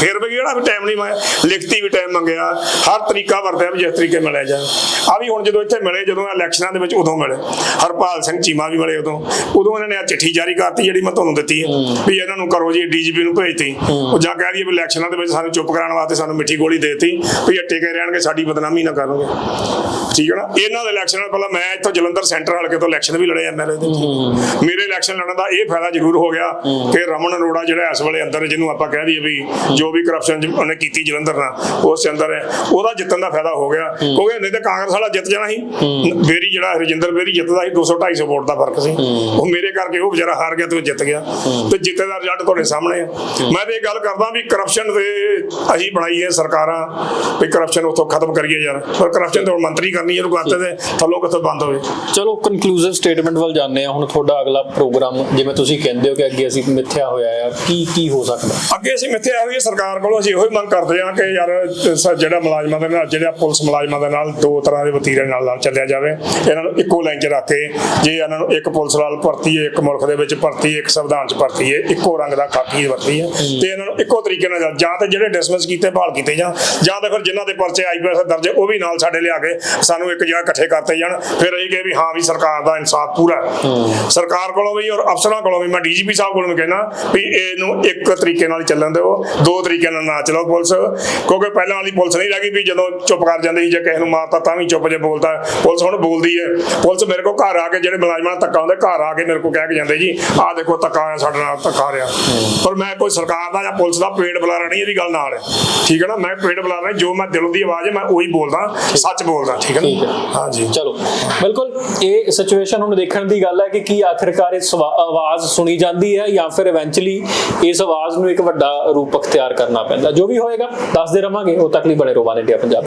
Speaker 2: ਫਿਰ ਵੀ ਕਿਹੜਾ ਵੀ ਟਾਈਮ ਨਹੀਂ ਮੰਗਿਆ ਲਿਖਤੀ ਵੀ ਟਾਈਮ ਮੰਗਿਆ ਹਰ ਤਰੀਕਾ ਵਰਤਿਆ ਵੀ ਜਿਸ ਤਰੀਕੇ ਮਿਲਿਆ ਜਾਏ ਆ ਵੀ ਹੁਣ ਜਦੋਂ ਇੱਥੇ ਮਿਲੇ ਜਦੋਂ ਇਲੈਕਸ਼ਨਾਂ ਦੇ ਵਿੱਚ ਉਦੋਂ ਮਿਲੇ। ਹਰਪਾਲ ਸਿੰਘ ਚੀਮਾ ਵੀ ਮਿਲੇ ਉਦੋਂ। ਉਦੋਂ ਇਹਨਾਂ ਨੇ ਆ ਚਿੱਠੀ ਜਾਰੀ ਕਰਤੀ ਜਿਹੜੀ ਮੈਂ ਤੁਹਾਨੂੰ ਦਿੱਤੀ ਹੈ ਵੀ ਇਹਨਾਂ ਨੂੰ ਕਰੋ ਜੀ ਡੀਜੀਪੀ ਨੂੰ ਭੇਜਤੀ। ਉਹ ਜਾਂ ਕਹਿ ਦਈਏ ਵੀ ਇਲੈਕਸ਼ਨਾਂ ਦੇ ਵਿੱਚ ਸਾਨੂੰ ਚੁੱਪ ਕਰਾਉਣ ਵਾਸਤੇ ਸਾਨੂੰ ਮਿੱਠੀ ਗੋਲੀ ਦੇਤੀ ਵੀ ਇਹ ਟਿਕੇ ਰਹਿਣਗੇ ਸਾਡੀ ਬਦਨਾਮੀ ਨਾ ਕਰਨਗੇ। ਠੀਕ ਹੈ ਨਾ? ਇਹਨਾਂ ਦੇ ਇਲੈਕਸ਼ਨ ਨਾਲ ਪਹਿਲਾਂ ਮੈਂ ਇੱਥੋਂ ਜਲੰਧਰ ਸੈਂਟਰ ਹਲਕੇ ਤੋਂ ਇਲੈਕਸ਼ਨ ਵੀ ਲੜੇ ਐਮਐਲਏ ਦੇ ਮੇਰੇ ਇਲੈਕਸ਼ਨ ਲੜਨ ਦਾ ਇਹ ਫਾਇਦਾ ਜ਼ਰੂਰ ਹੋ ਗਿਆ ਕਿ ਰਮਨ ਅਰੋੜਾ ਜਿਹੜਾ ਇਸ ਵੇਲੇ ਅੰਦਰ ਜਿਹਨੂੰ ਆਪਾਂ ਕਹਿ ਦਈਏ ਵੀ ਜੋ ਵੀ ਕਰਪਸ਼ਨ ਉਹਨੇ ਕੀਤੀ ਜਲੰਧਰ ਨਾਲ ਉਸ ਦੇ ਅੰਦਰ ਹੈ। ਉਹਦਾ ਜਿੱਤਣ ਦਾ ਫਾਇਦਾ ਹੋ ਗਿਆ। ਕਿਉਂਕਿ ਨਹੀਂ ਤਾਂ ਕਾਂਗਰਸ ਵਾਲਾ ਜਿੱਤ ਜਾਣਾ ਸੀ। ਬੇਰੀ ਜਿਹੜਾ ਰਜਿੰਦਰ ਬੇਰੀ ਜਿੱਤਦਾ ਸੀ 200 250 ਵੋਟ ਦਾ ਫ਼ਰਕ ਸੀ। ਉਹ ਮੇਰੇ ਕਰਕੇ ਉਹ ਵਿਚਾਰਾ ਹਾਰ ਗਿਆ ਤੇ ਉਹ ਜਿੱਤ ਗਿਆ। ਤੇ ਜਿੱਤੇ ਦਾ ਰਿਜ਼ਲਟ ਤੁਹਾਡੇ ਸਾਹਮਣੇ ਹੈ। ਮੈਂ ਤੇ ਇਹ ਗੱਲ ਕਰਦਾ ਵੀ ਕਰਪਸ਼ਨ ਤੇ ਅਸੀਂ ਬਣਾਈ ਹੈ ਸਰਕਾਰਾਂ ਵੀ ਕਰਪਸ਼ਨ ਉੱਥੋਂ ਖਤਮ ਕਰੀਏ ਯਾਰ। ਪਰ ਕਰਪਸ਼ਨ ਤੇ ਹੁਣ ਮੰਤਰੀ ਕਰਨੀ ਇਹਨੂੰ ਕਰਤੇ ਤੇ ਥੱਲੋਂ ਕਿੱਥੋਂ ਬੰਦ ਹੋਵੇ
Speaker 1: ਚਲੋ ਕਨਕਲੂਸਿਵ ਸਟੇਟਮੈਂਟ ਵੱਲ ਜਾਂਦੇ ਆ ਹੁਣ ਤੁਹਾਡਾ ਅਗਲਾ ਪ੍ਰੋਗਰਾਮ ਜਿਵੇਂ ਤੁਸੀਂ ਕਹਿੰਦੇ ਹੋ ਕਿ ਅੱਗੇ ਅਸੀਂ ਮਿੱਥਿਆ ਹੋਇਆ ਆ ਕੀ ਕੀ ਹੋ ਸਕਦਾ?
Speaker 2: ਅੱਗੇ ਅਸੀਂ ਮਿੱਥੇ ਆਏ ਹੋਏ ਸਰਕਾਰ ਕੋਲੋਂ ਅਸੀਂ ਇਹੋ ਹੀ ਮੰਗ ਕਰਦੇ ਹਾਂ ਕਿ ਯਾਰ ਜਿਹੜਾ ਮੁਲਾਜ਼ਮਾਂ ਦੇ ਨਾਲ ਜਿਹੜਾ ਪੁਲਿਸ ਮੁਲਾਜ਼ਮਾਂ ਦੇ ਨਾਲ ਦੋ ਤਰ੍ਹਾਂ ਦੇ ਵਤੀਰੇ ਨਾਲ ਨਾਲ ਚੱਲਿਆ ਜਾਵੇ। ਇਹਨਾਂ ਨੂੰ ਇੱਕੋ ਲਾਈਨ 'ਚ ਰੱਖ ਕੇ ਜੇ ਇਹਨਾਂ ਨੂੰ ਇੱਕ ਪੁਲਿਸ ਨਾਲ ਭਰਤੀ ਹੈ ਇੱਕ ਮੁਲਕ ਦੇ ਵਿੱਚ ਭਰਤੀ ਹੈ ਇੱਕ ਸੰਵਿਧਾਨ 'ਚ ਭਰਤੀ ਹੈ ਇੱਕੋ ਰੰਗ ਦਾ ਖਾਕੀ ਵਰਤੀ ਹੈ ਤੇ ਇਹਨਾਂ ਨੂੰ ਇੱਕੋ ਤਰੀਕੇ ਨਾਲ ਜਾਂ- ਜਾਂ ਤੇ ਜਿਹੜੇ ਡਿਸਮਿਸ ਕੀਤੇ ਬਹਾਲ ਕੀਤੇ ਜਾਣ। ਜਾਂ ਤਾਂ ਫਿਰ ਜਿਨ੍ਹਾਂ ਦੇ ਪਰਚੇ ਆਈਪੀਐਸ ਦਰਜ ਉਹ ਵੀ ਨਾਲ ਸਾਡੇ ਲਿਆ ਕੇ ਸਾਨੂੰ ਇੱਕ ਜਗ੍ਹਾ ਇਕੱਠੇ ਕਰਤੇ ਜਾਣ ਫਿਰ ਅਸੀਂ ਕਹੇ ਵੀ ਹਾਂ ਵੀ ਸਰਕਾਰ ਦਾ ਇਨਸਾਫ ਪੂਰਾ ਸਰਕਾਰ ਕੋਲੋਂ ਵੀ ਔਰ ਅਫਸਰਾਂ ਕੋਲੋਂ ਵੀ ਮੈਂ ਡੀਜੀਪੀ ਸਾਹਿਬ ਕੋਲੋਂ ਵੀ ਕਹਿਣਾ ਵੀ ਇਹਨੂੰ ਇੱਕ ਤਰੀਕੇ ਨਾਲ ਚੱਲਣ ਦਿਓ ਦੋ ਤਰੀਕੇ ਨਾਲ ਨਾ ਚਲਾਓ ਪੁਲਿਸ ਕਿਉਂਕਿ ਪਹਿਲਾਂ ਵਾਲੀ ਪੁਲਿਸ ਨਹੀਂ ਲੱਗੀ ਵੀ ਜਦੋਂ ਚੁੱਪ ਕਰ ਜਾਂਦੀ ਸੀ ਜੇ ਕਿਸੇ ਨੂੰ ਮਾਰਤਾ ਤਾਂ ਵੀ ਚੁੱਪ ਜੇ ਬੋਲਦਾ ਪੁਲਿਸ ਹੁਣ ਬੋਲਦੀ ਹੈ। ਪੁਲਿਸ ਮੇਰੇ ਕੋਲ ਘਰ ਆ ਕੇ ਜਿਹੜੇ ਮੁਲਾਜ਼ਮਾਂ ਨਾਲ ਧੱਕਾ ਹੁੰਦੇ ਘਰ ਆ ਕੇ ਮੇਰੇ ਕੋਲ ਕਹਿ ਕੇ ਜਾਂਦੇ ਜੀ ਆਹ ਦੇਖੋ ਧੱਕਾ ਹੋਇਆ ਸਾਡੇ ਨਾਲ ਧੱਕਾ ਰਿਹਾ। ਪਰ ਮੈਂ ਕੋਈ ਸਰਕਾਰ ਦਾ ਜਾਂ ਪੁਲਿਸ ਦਾ ਪੇੜ ਬੁਲਾਰਾ ਨਹੀਂ ਇਹਦੀ ਗੱਲ ਨਾਲ ਠੀਕ ਹੈ ਨਾ? ਮੈਂ ਪੇੜ ਬੁਲਾਰਾ ਨਹੀਂ ਜੋ ਮੈਂ ਦਿਲੋਂ ਦੀ ਆਵਾਜ਼ ਹੈ ਮੈਂ ਉਹੀ ਬੋਲਦਾ ਸੱਚ ਬੋਲਦਾ ਠੀਕ ਹੈ
Speaker 1: ਠੀਕ ਹੈ।
Speaker 2: ਨਾ ਹਾਂਜੀ।
Speaker 1: ਚਲੋ, ਬਿਲਕੁਲ, ਇਹ ਸਿਚੁਏਸ਼ਨ ਹੁਣ ਦੇਖਣ ਦੀ ਗੱਲ ਹੈ ਕਿ ਕੀ ਆਖਿਰਕਾਰ ਇਸ ਆਵਾਜ਼ ਸੁਣੀ ਜਾਂਦੀ ਹੈ ਜਾਂ ਫਿਰ ਇਵੈਂਚੁਅਲੀ ਇਸ ਆਵਾਜ਼ ਨੂੰ ਇੱਕ ਵੱਡਾ ਰੂਪ ਅਖਤਿਆਰ ਕਰਨਾ ਪੈਂਦਾ। ਜੋ ਵੀ ਹੋਏਗਾ, ਦੱਸਦੇ ਰਵਾਂਗੇ। ਉਹ ਤੱਕ ਲਈ ਬਣੇ ਰਹੋ ਵਨ ਇੰਡੀਆ ਪੰਜਾਬ